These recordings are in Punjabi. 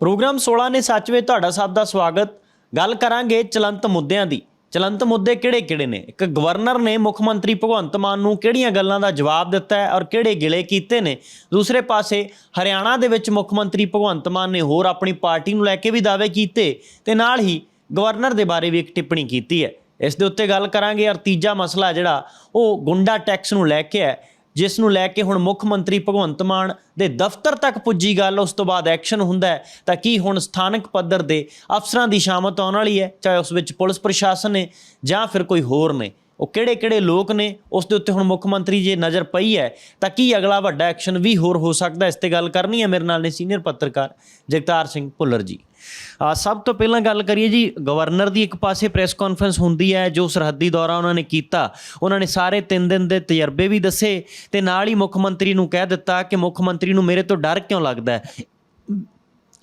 ਪ੍ਰੋਗਰਾਮ 16 ਨੇ ਸੱਚ ਵਿੱਚ ਤੁਹਾਡਾ ਸਭ ਦਾ ਸਵਾਗਤ। ਗੱਲ ਕਰਾਂਗੇ ਚਲੰਤ ਮੁੱਦਿਆਂ ਦੀ। ਚਲੰਤ ਮੁੱਦੇ ਕਿਹੜੇ-ਕਿਹੜੇ ਨੇ? ਇੱਕ ਗਵਰਨਰ ਨੇ ਮੁੱਖ ਮੰਤਰੀ ਭਗਵੰਤ ਮਾਨ ਨੂੰ ਕਿਹੜੀਆਂ ਗੱਲਾਂ ਦਾ ਜਵਾਬ ਦਿੱਤਾ ਹੈ ਔਰ ਕਿਹੜੇ ਗਿਲੇ ਕੀਤੇ ਨੇ? ਦੂਸਰੇ ਪਾਸੇ, ਹਰਿਆਣਾ ਦੇ ਵਿੱਚ ਮੁੱਖ ਮੰਤਰੀ ਭਗਵੰਤ ਮਾਨ ਨੇ ਹੋਰ ਆਪਣੀ ਪਾਰਟੀ ਨੂੰ ਲੈ ਕੇ ਵੀ ਦਾਅਵੇ ਕੀਤੇ ਤੇ ਨਾਲ ਹੀ ਗਵਰਨਰ ਦੇ ਬਾਰੇ ਵੀ ਇੱਕ ਟਿੱਪਣੀ ਕੀਤੀ ਹੈ। ਇਸ ਦੇ ਉੱਤੇ ਗੱਲ ਕਰਾਂਗੇ ਔਰ ਤੀਜਾ ਮਸਲਾ ਜਿਹੜਾ ਉਹ ਗੁੰਡਾ ਟੈਕਸ ਨੂੰ ਲੈ ਕੇ ਹੈ। ਜਿਸ ਨੂੰ ਲੈ ਕੇ ਹੁਣ ਮੁੱਖ ਮੰਤਰੀ ਭਗਵੰਤ ਮਾਨ ਦੇ ਦਫ਼ਤਰ ਤੱਕ ਪੁੱਜੀ ਗੱਲ, ਉਸ ਤੋਂ ਬਾਅਦ ਐਕਸ਼ਨ ਹੁੰਦਾ ਤਾਂ ਕੀ ਹੁਣ ਸਥਾਨਕ ਪੱਧਰ ਦੇ ਅਫਸਰਾਂ ਦੀ ਸ਼ਾਮਤ ਆਉਣ ਵਾਲੀ ਹੈ, ਚਾਹੇ ਉਸ ਵਿੱਚ ਪੁਲਿਸ ਪ੍ਰਸ਼ਾਸਨ ਨੇ ਜਾਂ ਫਿਰ ਕੋਈ ਹੋਰ ਨੇ? ਉਹ ਕਿਹੜੇ-ਕਿਹੜੇ ਲੋਕ ਨੇ, ਉਸ ਦੇ ਉੱਤੇ ਹੁਣ ਮੁੱਖ ਮੰਤਰੀ ਜੇ ਨਜ਼ਰ ਪਈ ਹੈ, ਤਾਂ ਕੀ ਅਗਲਾ ਵੱਡਾ ਐਕਸ਼ਨ ਵੀ ਹੋਰ ਹੋ ਸਕਦਾ? ਇਸ ਤੇ ਗੱਲ ਕਰਨੀ ਹੈ ਮੇਰੇ ਨਾਲ ਨੇ ਸੀਨੀਅਰ ਪੱਤਰਕਾਰ ਜਗਤਾਰ ਸਿੰਘ ਭੁੱਲਰ ਜੀ। ਸਭ ਤੋਂ ਪਹਿਲਾਂ ਗੱਲ ਕਰੀਏ ਜੀ, ਗਵਰਨਰ ਦੀ ਇੱਕ ਪਾਸੇ ਪ੍ਰੈਸ ਕਾਨਫਰੰਸ ਹੁੰਦੀ ਹੈ, ਜੋ ਸਰਹੱਦੀ ਦੌਰਾ ਉਹਨਾਂ ਨੇ ਕੀਤਾ। ਉਹਨਾਂ ਨੇ ਸਾਰੇ 3 ਦਿਨ ਦੇ ਤਜਰਬੇ ਵੀ ਦੱਸੇ ਤੇ ਨਾਲ ਹੀ ਮੁੱਖ ਮੰਤਰੀ ਨੂੰ ਕਹਿ ਦਿੱਤਾ ਕਿ ਮੁੱਖ ਮੰਤਰੀ ਨੂੰ ਮੇਰੇ ਤੋਂ ਡਰ ਕਿਉਂ ਲੱਗਦਾ ਹੈ?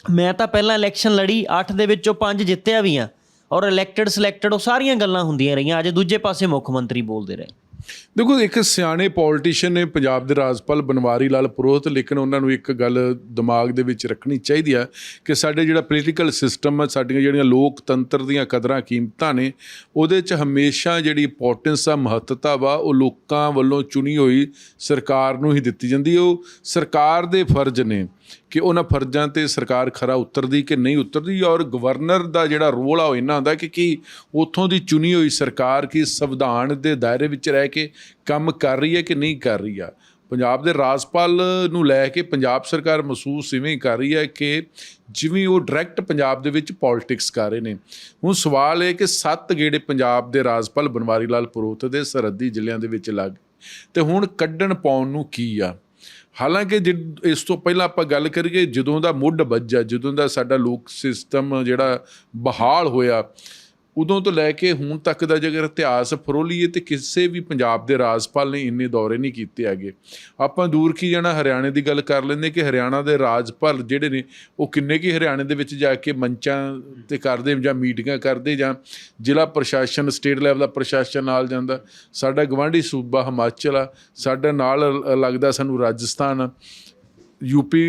ਮੈਂ ਤਾਂ ਪਹਿਲਾਂ ਇਲੈਕਸ਼ਨ ਲੜੀ 8 ਦੇ ਵਿੱਚੋਂ 5 ਜਿੱਤਿਆ ਵੀ ਆ ਔਰ ਇਲੈਕਟਡ ਸਿਲੈਕਟਡ ਉਹ ਸਾਰੀਆਂ ਗੱਲਾਂ ਹੁੰਦੀਆਂ ਰਹੀਆਂ। ਅੱਜ ਦੂਜੇ ਪਾਸੇ ਮੁੱਖ ਮੰਤਰੀ ਬੋਲਦੇ ਰਹੇ। ਦੇਖੋ, ਇੱਕ ਸਿਆਣੇ ਪੋਲੀਟੀਸ਼ੀਅਨ ਨੇ ਪੰਜਾਬ ਦੇ ਰਾਜਪਾਲ ਬਨਵਾਰੀ ਲਾਲ ਪੁਰੋਹਿਤ, ਲੇਕਿਨ ਉਹਨਾਂ ਨੂੰ ਇੱਕ ਗੱਲ ਦਿਮਾਗ ਦੇ ਵਿੱਚ ਰੱਖਣੀ ਚਾਹੀਦੀ ਆ ਕਿ ਸਾਡੇ ਜਿਹੜਾ ਪੋਲੀਟੀਕਲ ਸਿਸਟਮ ਹੈ ਸਾਡੀਆਂ ਜਿਹੜੀਆਂ ਲੋਕਤੰਤਰ ਦੀਆਂ ਕਦਰਾਂ, ਕੀਮਤਾਂ ਨੇ, ਉਹਦੇ 'ਚ ਹਮੇਸ਼ਾ ਜਿਹੜੀ ਇੰਪੋਰਟੈਂਸ ਆ, ਮਹੱਤਤਾ ਵਾ, ਉਹ ਲੋਕਾਂ ਵੱਲੋਂ ਚੁਣੀ ਹੋਈ ਸਰਕਾਰ ਨੂੰ ਹੀ ਦਿੱਤੀ ਜਾਂਦੀ ਉਹ ਸਰਕਾਰ ਦੇ ਫਰਜ਼ ਨੇ। ਕਿ ਉਹਨਾਂ ਫਰਜ਼ਾਂ ਤੇ ਸਰਕਾਰ ਖਰਾ ਉਤਰਦੀ ਕਿ ਨਹੀਂ ਉਤਰਦੀ? ਔਰ ਗਵਰਨਰ ਦਾ ਜਿਹੜਾ ਰੋਲ ਆ ਉਹ ਇਹਨਾਂ ਹੁੰਦਾ ਕਿ ਕੀ ਉਥੋਂ ਦੀ ਚੁਣੀ ਹੋਈ ਸਰਕਾਰ ਕੀ ਸੰਵਿਧਾਨ ਦੇ ਦਾਇਰੇ ਵਿੱਚ ਰਹਿ ਕੇ ਕੰਮ ਕਰ ਰਹੀ ਹੈ ਕਿ ਨਹੀਂ ਕਰ ਰਹੀ ਆ? ਪੰਜਾਬ ਦੇ ਰਾਜਪਾਲ ਨੂੰ ਲੈ ਕੇ ਪੰਜਾਬ ਸਰਕਾਰ ਮਹਿਸੂਸ ਇਵੇਂ ਹੀ ਕਰ ਰਹੀ ਹੈ ਕਿ ਜਿਵੇਂ ਉਹ ਡਾਇਰੈਕਟ ਪੰਜਾਬ ਦੇ ਵਿੱਚ ਪੋਲਿਟਿਕਸ ਕਰ ਰਹੇ ਨੇ। ਹੁਣ ਸਵਾਲ ਇਹ ਕਿ ਸੱਤ ਗੇੜੇ ਪੰਜਾਬ ਦੇ ਰਾਜਪਾਲ ਬਨਵਾਰੀ ਲਾਲ ਪੁਰੋਹਿਤ ਦੇ ਸਰਹੱਦੀ ਜ਼ਿਲ੍ਹਿਆਂ ਦੇ ਵਿੱਚ ਲੱਗ ਤੇ ਹੁਣ ਕੱਢਣ ਪਾਉਣ ਨੂੰ ਕੀ ਆ? ਹਾਲਾਂਕਿ ਜਿ- ਇਸ ਤੋਂ ਪਹਿਲਾਂ ਆਪਾਂ ਗੱਲ ਕਰੀਏ, ਜਦੋਂ ਦਾ ਮੁੱਢ ਵੱਜਾ ਜਦੋਂ ਦਾ ਸਾਡਾ ਲੋਕ ਸਿਸਟਮ ਜਿਹੜਾ ਬਹਾਲ ਹੋਇਆ ਉਦੋਂ ਤੋਂ ਲੈ ਕੇ ਹੁਣ ਤੱਕ ਦਾ ਜੇਕਰ ਇਤਿਹਾਸ ਫਰੋਲੀਏ ਤੇ ਕਿਸੇ ਵੀ ਪੰਜਾਬ ਦੇ ਰਾਜਪਾਲ ਨੇ ਇੰਨੇ ਦੌਰੇ ਨਹੀਂ ਕੀਤੇ ਹੈਗੇ ਆਪਾਂ ਦੂਰ ਕੀ ਜਾਣਾ, ਹਰਿਆਣੇ ਦੀ ਗੱਲ ਕਰ ਲੈਂਦੇ ਕਿ ਹਰਿਆਣਾ ਦੇ ਰਾਜਪਾਲ ਜਿਹੜੇ ਨੇ, ਉਹ ਕਿੰਨੇ ਕੀ ਹਰਿਆਣੇ ਦੇ ਵਿੱਚ ਜਾ ਕੇ ਮੰਚਾਂ ਤੇ ਕਰਦੇ ਜਾਂ ਮੀਟਿੰਗਾਂ ਕਰਦੇ ਜਾਂ ਜ਼ਿਲ੍ਹਾ ਪ੍ਰਸ਼ਾਸਨ, ਸਟੇਟ ਲੈਵਲ ਦਾ ਪ੍ਰਸ਼ਾਸਨ ਨਾਲ ਜਾਂਦਾ ਸਾਡਾ ਗਵਾਂਢੀ ਸੂਬਾ ਹਿਮਾਚਲ ਆ, ਸਾਡਾ ਨਾਲ ਲੱਗਦਾ ਸਾਨੂੰ ਰਾਜਸਥਾਨ ਆ। ਯੂਪੀ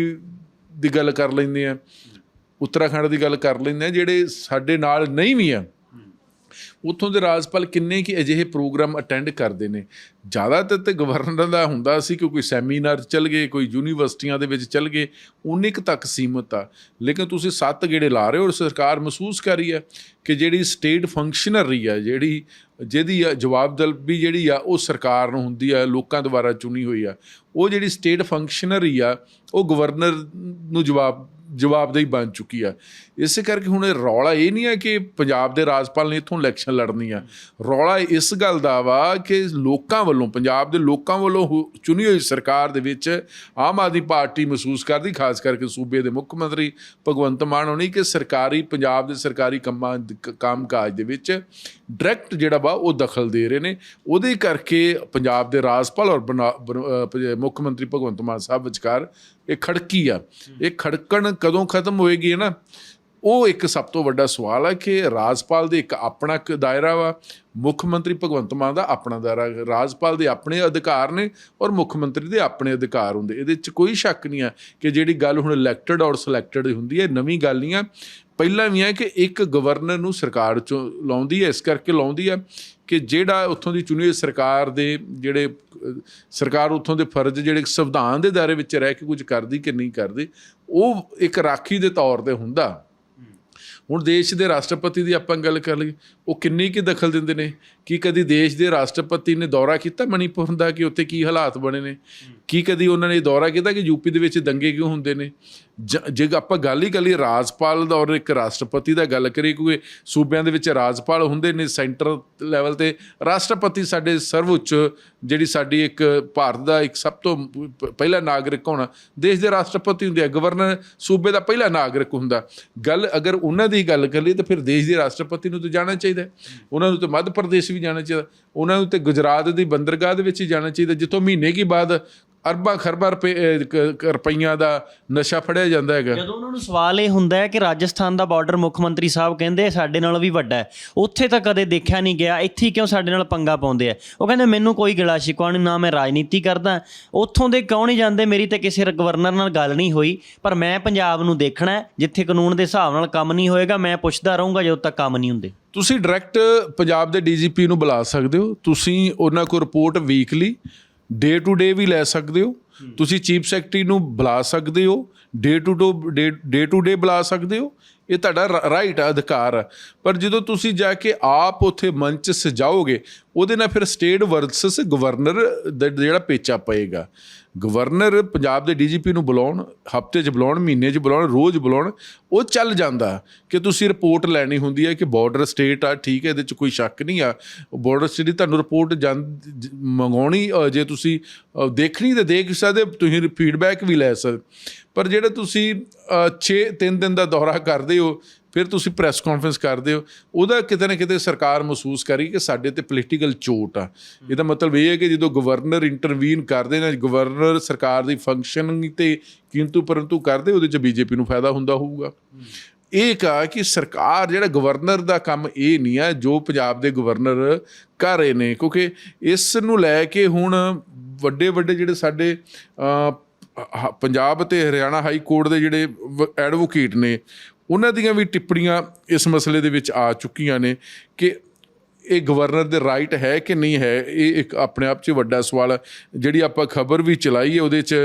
ਦੀ ਗੱਲ ਕਰ ਲੈਂਦੇ ਆ ਉੱਤਰਾਖੰਡ ਦੀ ਗੱਲ ਕਰ ਲੈਂਦੇ ਆ ਜਿਹੜੇ ਸਾਡੇ ਨਾਲ ਨਹੀਂ ਵੀ ਆ ਉੱਥੋਂ ਦੇ ਰਾਜਪਾਲ ਕਿੰਨੇ ਕੀ ਅਜਿਹੇ ਪ੍ਰੋਗਰਾਮ ਅਟੈਂਡ ਕਰਦੇ ਨੇ? ਜ਼ਿਆਦਾਤਰ ਤੇ ਗਵਰਨਰ ਦਾ ਹੁੰਦਾ ਸੀ ਕਿ ਕੋਈ ਸੈਮੀਨਾਰ ਚੱਲ ਗਏ, ਕੋਈ ਯੂਨੀਵਰਸਿਟੀਆਂ ਦੇ ਵਿੱਚ ਚੱਲ ਗਏ ਉਨੇ ਕੁ ਤੱਕ ਸੀਮਤ ਆ। ਲੇਕਿਨ ਤੁਸੀਂ ਸੱਤ ਗੇੜੇ ਲਾ ਰਹੇ ਹੋ ਔਰ ਸਰਕਾਰ ਮਹਿਸੂਸ ਕਰ ਰਹੀ ਹੈ ਕਿ ਜਿਹੜੀ ਸਟੇਟ ਫੰਕਸ਼ਨਰੀ ਆ, ਜਿਹੜੀ ਜਿਹਦੀ ਆ ਜਵਾਬਦਲਬੀ ਜਿਹੜੀ ਆ, ਉਹ ਸਰਕਾਰ ਨੂੰ ਹੁੰਦੀ ਆ, ਲੋਕਾਂ ਦੁਆਰਾ ਚੁਣੀ ਹੋਈ ਆ, ਉਹ ਜਿਹੜੀ ਸਟੇਟ ਫੰਕਸ਼ਨਰੀ ਆ, ਉਹ ਗਵਰਨਰ ਨੂੰ ਜਵਾਬ ਜਵਾਬਦੇਹੀ ਬਣ ਚੁੱਕੀ ਆ। ਇਸੇ ਕਰਕੇ ਹੁਣ ਇਹ ਰੌਲਾ ਇਹ ਨਹੀਂ ਹੈ ਕਿ ਪੰਜਾਬ ਦੇ ਰਾਜਪਾਲ ਨੇ ਇਥੋਂ ਇਲੈਕਸ਼ਨ ਲੜਨੀ ਆ। ਰੌਲਾ ਇਸ ਗੱਲ ਦਾ ਵਾ ਕਿ ਲੋਕਾਂ ਵੱਲੋਂ, ਪੰਜਾਬ ਦੇ ਲੋਕਾਂ ਵੱਲੋਂ ਹੋ- ਚੁਣੀ ਹੋਈ ਸਰਕਾਰ ਦੇ ਵਿੱਚ ਆਮ ਆਦਮੀ ਪਾਰਟੀ ਮਹਿਸੂਸ ਕਰਦੀ, ਖਾਸ ਕਰਕੇ ਸੂਬੇ ਦੇ ਮੁੱਖ ਮੰਤਰੀ ਭਗਵੰਤ ਮਾਨ ਹੋਣੀ ਕਿ ਸਰਕਾਰੀ, ਪੰਜਾਬ ਦੇ ਸਰਕਾਰੀ ਕੰਮਾਂ ਕ- ਕੰਮਕਾਜ ਦੇ ਵਿੱਚ ਡਾਇਰੈਕਟ ਜਿਹੜਾ ਵਾ ਉਹ ਦਖਲ ਦੇ ਰਹੇ ਨੇ। ਉਹਦੇ ਕਰਕੇ ਪੰਜਾਬ ਦੇ ਰਾਜਪਾਲ ਔਰ ਬਨਾ- ਬਨ- ਮੁੱਖ ਮੰਤਰੀ ਭਗਵੰਤ ਮਾਨ ਸਾਹਿਬ ਵਿਚਕਾਰ ਇਹ ਖੜਕੀ ਆ। ਇਹ ਖੜਕਣ ਕਦੋਂ ਖਤਮ ਹੋਏਗੀ ਨਾ? ਉਹ ਇੱਕ ਸਭ ਤੋਂ ਵੱਡਾ ਸਵਾਲ ਹੈ ਕਿ ਰਾਜਪਾਲ ਦੇ ਇੱਕ ਆਪਣਾ ਇੱਕ ਦਾਇਰਾ ਵਾ, ਮੁੱਖ ਮੰਤਰੀ ਭਗਵੰਤ ਮਾਨ ਦਾ ਆਪਣਾ ਦਾਇਰਾ, ਰਾਜਪਾਲ ਦੇ ਆਪਣੇ ਅਧਿਕਾਰ ਨੇ ਔਰ ਮੁੱਖ ਮੰਤਰੀ ਦੇ ਆਪਣੇ ਅਧਿਕਾਰ ਹੁੰਦੇ। ਇਹਦੇ ਵਿੱਚ ਕੋਈ ਸ਼ੱਕ ਨਹੀਂ ਆ ਕਿ ਜਿਹੜੀ ਗੱਲ ਹੁਣ ਇਲੈਕਟਡ ਔਰ ਸਿਲੈਕਟਡ ਹੁੰਦੀ ਹੈ ਨਵੀਂ ਗੱਲ ਨਹੀਂ ਆ। ਪਹਿਲਾਂ ਵੀ ਹੈ ਕਿ ਇੱਕ ਗਵਰਨਰ ਨੂੰ ਸਰਕਾਰ ਚੋਂ ਲਾਉਂਦੀ ਹੈ, ਇਸ ਕਰਕੇ ਲਾਉਂਦੀ ਹੈ ਕਿ ਜਿਹੜਾ ਉੱਥੋਂ ਦੀ ਚੁਣੀ ਹੋਈ ਸਰਕਾਰ ਦੇ ਜਿਹੜੇ, ਸਰਕਾਰ ਉੱਥੋਂ ਦੇ ਫਰਜ਼ ਜਿਹੜੇ ਸੰਵਿਧਾਨ ਦੇ ਦਾਇਰੇ ਵਿੱਚ ਰਹਿ ਕੇ ਕੁਝ ਕਰਦੀ ਕਿ ਨਹੀਂ ਕਰਦੀ, ਉਹ ਇੱਕ ਰਾਖੀ ਦੇ ਤੌਰ ਤੇ ਹੁੰਦਾ। ਹੁਣ ਦੇਸ਼ ਦੇ ਰਾਸ਼ਟਰਪਤੀ ਦੀ ਆਪਾਂ ਗੱਲ ਕਰ ਲਈਏ, ਉਹ ਕਿੰਨੀ ਕੀ ਦਖਲ ਦਿੰਦੇ ਨੇ? ਕੀ ਕਦੀ ਦੇਸ਼ ਦੇ ਰਾਸ਼ਟਰਪਤੀ ਨੇ ਦੌਰਾ ਕੀਤਾ ਮਣੀਪੁਰ ਦਾ ਕਿ ਉੱਥੇ ਕੀ ਹਾਲਾਤ ਬਣੇ ਨੇ? ਕੀ ਕਦੀ ਉਹਨਾਂ ਨੇ ਦੌਰਾ ਕੀਤਾ ਕਿ ਯੂਪੀ ਦੇ ਵਿੱਚ ਦੰਗੇ ਕਿਉਂ ਹੁੰਦੇ ਨੇ? ਜ- ਜੇ ਆਪਾਂ ਗੱਲ ਹੀ ਕਰੀਏ ਰਾਜਪਾਲ ਦਾ ਔਰ ਇੱਕ ਰਾਸ਼ਟਰਪਤੀ ਦਾ ਗੱਲ ਕਰੀਏ, ਕਿਉਂਕਿ ਸੂਬਿਆਂ ਦੇ ਵਿੱਚ ਰਾਜਪਾਲ ਹੁੰਦੇ ਨੇ ਸੈਂਟਰ ਲੈਵਲ ਤੇ, ਰਾਸ਼ਟਰਪਤੀ ਸਾਡੇ ਸਰਵਉੱਚ, ਜਿਹੜੀ ਸਾਡੀ ਇੱਕ ਭਾਰਤ ਦਾ ਇੱਕ ਸਭ ਤੋਂ ਪ- ਪਹਿਲਾ ਨਾਗਰਿਕ ਹੋਣਾ, ਦੇਸ਼ ਦੇ ਰਾਸ਼ਟਰਪਤੀ ਹੁੰਦੇ ਆ, ਗਵਰਨਰ ਸੂਬੇ ਦਾ ਪਹਿਲਾ ਨਾਗਰਿਕ ਹੁੰਦਾ। ਗੱਲ ਅਗਰ ਉਹਨਾਂ ਦੀ ਦੀ ਗੱਲ ਕਰੀਏ ਤਾਂ ਫਿਰ ਦੇਸ਼ ਦੇ ਰਾਸ਼ਟਰਪਤੀ ਨੂੰ ਤਾਂ ਜਾਣਾ ਚਾਹੀਦਾ ਉਹਨਾਂ ਨੂੰ ਤਾਂ ਮੱਧ ਪ੍ਰਦੇਸ਼ ਵੀ ਜਾਣਾ ਚਾਹੀਦਾ। ਉਹਨਾਂ ਨੂੰ ਤੇ ਗੁਜਰਾਤ ਦੀ ਬੰਦਰਗਾਹ ਦੇ ਵਿੱਚ ਹੀ ਜਾਣਾ ਚਾਹੀਦਾ। ਜਿੱਥੋਂ ਮਹੀਨੇ ਕੀ ਬਾਅਦ ਅਰਬਾਂ ਖਰਬਾਂ ਰੁਪਏ ਰੁਪਈਆਂ ਦਾ ਨਸ਼ਾ ਫੜਿਆ ਜਾਂਦਾ ਹੈਗਾ। ਜਦੋਂ ਉਹਨਾਂ ਨੂੰ ਸਵਾਲ ਇਹ ਹੁੰਦਾ ਹੈ ਕਿ ਰਾਜਸਥਾਨ ਦਾ ਬਾਰਡਰ ਮੁੱਖ ਮੰਤਰੀ ਸਾਹਿਬ ਕਹਿੰਦੇ ਸਾਡੇ ਨਾਲੋਂ ਵੀ ਵੱਡਾ ਹੈ। ਉੱਥੇ ਤਾਂ ਕਦੇ ਦੇਖਿਆ ਨਹੀਂ ਗਿਆ ਇੱਥੇ ਕਿਉਂ ਸਾਡੇ ਨਾਲ ਪੰਗਾ ਪਾਉਂਦੇ ਆ? ਉਹ ਕਹਿੰਦੇ ਮੈਨੂੰ ਕੋਈ ਗਿਲਾ ਸ਼ਿਕਵਾ ਨਹੀਂ ਨਾ ਮੈਂ ਰਾਜਨੀਤੀ ਕਰਦਾ। ਉੱਥੋਂ ਦੇ ਕਿਉਂ ਨਹੀਂ ਜਾਂਦੇ? ਮੇਰੀ ਤਾਂ ਕਿਸੇ ਗਵਰਨਰ ਨਾਲ ਗੱਲ ਨਹੀਂ ਹੋਈ ਪਰ ਮੈਂ ਪੰਜਾਬ ਨੂੰ ਦੇਖਣਾ ਜਿੱਥੇ ਕਾਨੂੰਨ ਦੇ ਹਿਸਾਬ ਨਾਲ ਕੰਮ ਨਹੀਂ ਹੋਏਗਾ ਮੈਂ ਪੁੱਛਦਾ ਰਹੂੰਗਾ ਜਦੋਂ ਤੱਕ ਕੰਮ ਨਹੀਂ ਹੁੰਦੇ। ਤੁਸੀਂ ਡਾਇਰੈਕਟ ਪੰਜਾਬ ਦੇ ਡੀਜੀਪੀ ਨੂੰ ਬੁਲਾ ਸਕਦੇ ਹੋ। ਤੁਸੀਂ ਉਹਨਾਂ ਕੋਲ report weekly day to day ਵੀ ਲੈ ਸਕਦੇ ਹੋ। ਤੁਸੀਂ ਚੀਫ ਸੈਕਟਰੀ ਨੂੰ ਬੁਲਾ ਸਕਦੇ ਹੋ। ਡੇ ਟੂ ਡੇ ਟੂ ਡੇ ਬੁਲਾ ਸਕਦੇ ਹੋ। ਇਹ ਤੁਹਾਡਾ ਰਾਈਟ ਆ ਅਧਿਕਾਰ ਆ। ਪਰ ਜਦੋਂ ਤੁਸੀਂ ਜਾ ਕੇ ਆਪ ਉੱਥੇ ਮੰਚ ਸਜਾਓਗੇ ਉਹਦੇ ਨਾਲ ਫਿਰ ਸਟੇਟ ਵਰਸਸ ਗਵਰਨਰ ਦਾ ਜਿਹੜਾ ਪੇਚਾ ਪਏਗਾ। ਗਵਰਨਰ ਪੰਜਾਬ ਦੇ ਡੀਜੀਪੀ ਨੂੰ ਬੁਲਾਉਣ ਹਫ਼ਤੇ 'ਚ ਬੁਲਾਉਣ ਮਹੀਨੇ 'ਚ ਬੁਲਾਉਣ ਰੋਜ਼ ਬੁਲਾਉਣ ਉਹ ਚੱਲ ਜਾਂਦਾ ਕਿ ਤੁਸੀਂ ਰਿਪੋਰਟ ਲੈਣੀ ਹੁੰਦੀ ਹੈ ਕਿ ਬਾਰਡਰ ਸਟੇਟ ਆ ਠੀਕ ਹੈ ਇਹਦੇ 'ਚ ਕੋਈ ਸ਼ੱਕ ਨਹੀਂ ਆ। ਬਾਰਡਰ ਸਟੇਟ ਤੁਹਾਨੂੰ ਰਿਪੋਰਟ ਮੰਗਾਉਣੀ ਅ, ਜੇ ਤੁਸੀਂ ਦੇਖਣੀ ਤੇ ਦੇਖ ਸਕਦੇ ਤੁਸੀਂ ਫੀਡਬੈਕ ਵੀ ਲੈ ਸਕਦੇ ਪਰ ਜਿਹੜਾ ਤੁਸੀਂ 6 3 ਦਿਨ ਦਾ ਦੌਰਾ ਕਰਦੇ ਹੋ ਫਿਰ ਤੁਸੀਂ ਪ੍ਰੈਸ ਕਾਨਫਰੰਸ ਕਰਦੇ ਹੋ, ਉਹਦਾ ਕਿਤੇ ਨਾ ਕਿਤੇ ਸਰਕਾਰ ਮਹਿਸੂਸ ਕਰੀ ਕਿ ਸਾਡੇ ਤੇ ਪੋਲੀਟੀਕਲ ਚੋਟ ਆ। ਇਹਦਾ ਮਤਲਬ ਇਹ ਹੈ ਕਿ ਜਦੋਂ ਗਵਰਨਰ ਇੰਟਰਵੀਨ ਕਰਦੇ ਨੇ ਗਵਰਨਰ ਸਰਕਾਰ ਦੀ ਫੰਕਸ਼ਨਿੰਗ ਤੇ ਕਿੰਤੂ ਪਰੰਤੂ ਕਰਦੇ, ਉਹਦੇ ਚ ਬੀਜੇਪੀ ਨੂੰ ਫਾਇਦਾ ਹੁੰਦਾ ਹੋਊਗਾ। ਇਹ ਕਹਾ ਕਿ ਸਰਕਾਰ ਜਿਹੜਾ ਗਵਰਨਰ ਦਾ ਕੰਮ ਇਹ ਨਹੀਂ ਹੈ ਜੋ ਪੰਜਾਬ ਦੇ ਗਵਰਨਰ ਕਰ ਰਹੇ ਨੇ, ਕਿਉਂਕਿ ਇਸ ਨੂੰ ਲੈ ਕੇ ਹੁਣ ਵੱਡੇ ਵੱਡੇ ਜਿਹੜੇ ਸਾਡੇ ਪੰਜਾਬ ਤੇ ਹਰਿਆਣਾ ਹਾਈ ਕੋਰਟ ਦੇ ਜਿਹੜੇ ਐਡਵੋਕੇਟ ਨੇ ਉਹਨਾਂ ਦੀਆਂ ਵੀ ਟਿੱਪਣੀਆਂ ਇਸ ਮਸਲੇ ਦੇ ਵਿੱਚ ਆ ਚੁੱਕੀਆਂ ਨੇ ਕਿ ਇਹ ਗਵਰਨਰ ਦੇ ਰਾਈਟ ਹੈ ਕਿ ਨਹੀਂ ਹੈ ਇਹ ਇੱਕ ਆਪਣੇ ਆਪ 'ਚ ਵੱਡਾ ਸਵਾਲ ਹੈ ਜਿਹੜੀ ਆਪਾਂ ਖਬਰ ਵੀ ਚਲਾਈ ਹੈ ਉਹਦੇ 'ਚ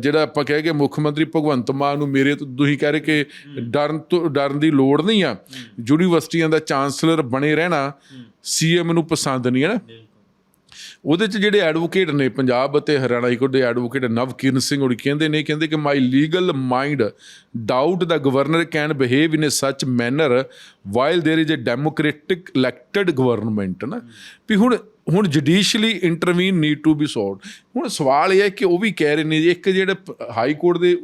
ਜਿਹੜਾ ਆਪਾਂ ਕਹਿ ਕੇ ਮੁੱਖ ਮੰਤਰੀ ਭਗਵੰਤ ਮਾਨ ਨੂੰ ਮੇਰੇ ਤੋਂ ਤੁਸੀਂ ਕਹਿ ਰਹੇ ਕਿ ਡਰਨ ਤੋਂ ਡਰਨ ਦੀ ਲੋੜ ਨਹੀਂ ਆ। ਯੂਨੀਵਰਸਿਟੀਆਂ ਦਾ ਚਾਂਸਲਰ ਬਣੇ ਰਹਿਣਾ ਸੀਐਮ ਨੂੰ ਪਸੰਦ ਨਹੀਂ ਹੈ ਨਾ। ਉਹਦੇ ਚ ਜਿਹੜੇ ਐਡਵੋਕੇਟ ਨੇ ਪੰਜਾਬ ਅਤੇ ਹਰਿਆਣਾ ਹਾਈ ਕੋਰਟ ਦੇ ਐਡਵੋਕੇਟ ਨਵਕਿਰਨ ਸਿੰਘ ਉਹ ਕਹਿੰਦੇ ਨੇ ਕਹਿੰਦੇ ਕਿ my legal mind doubt the governor can behave in a such manner while there is a democratic elected government ਨਾ ਵੀ ਹੁਣ ਹੁਣ judicially intervene need to be solved ਹੁਣ ਸਵਾਲ ਇਹ ਹੈ ਕਿ ਉਹ ਵੀ ਕਹਿ ਰਹੇ ਨੇ ਜੀ, ਇੱਕ ਜਿਹੜੇ ਹਾਈ ਕੋਰਟ ਦੇ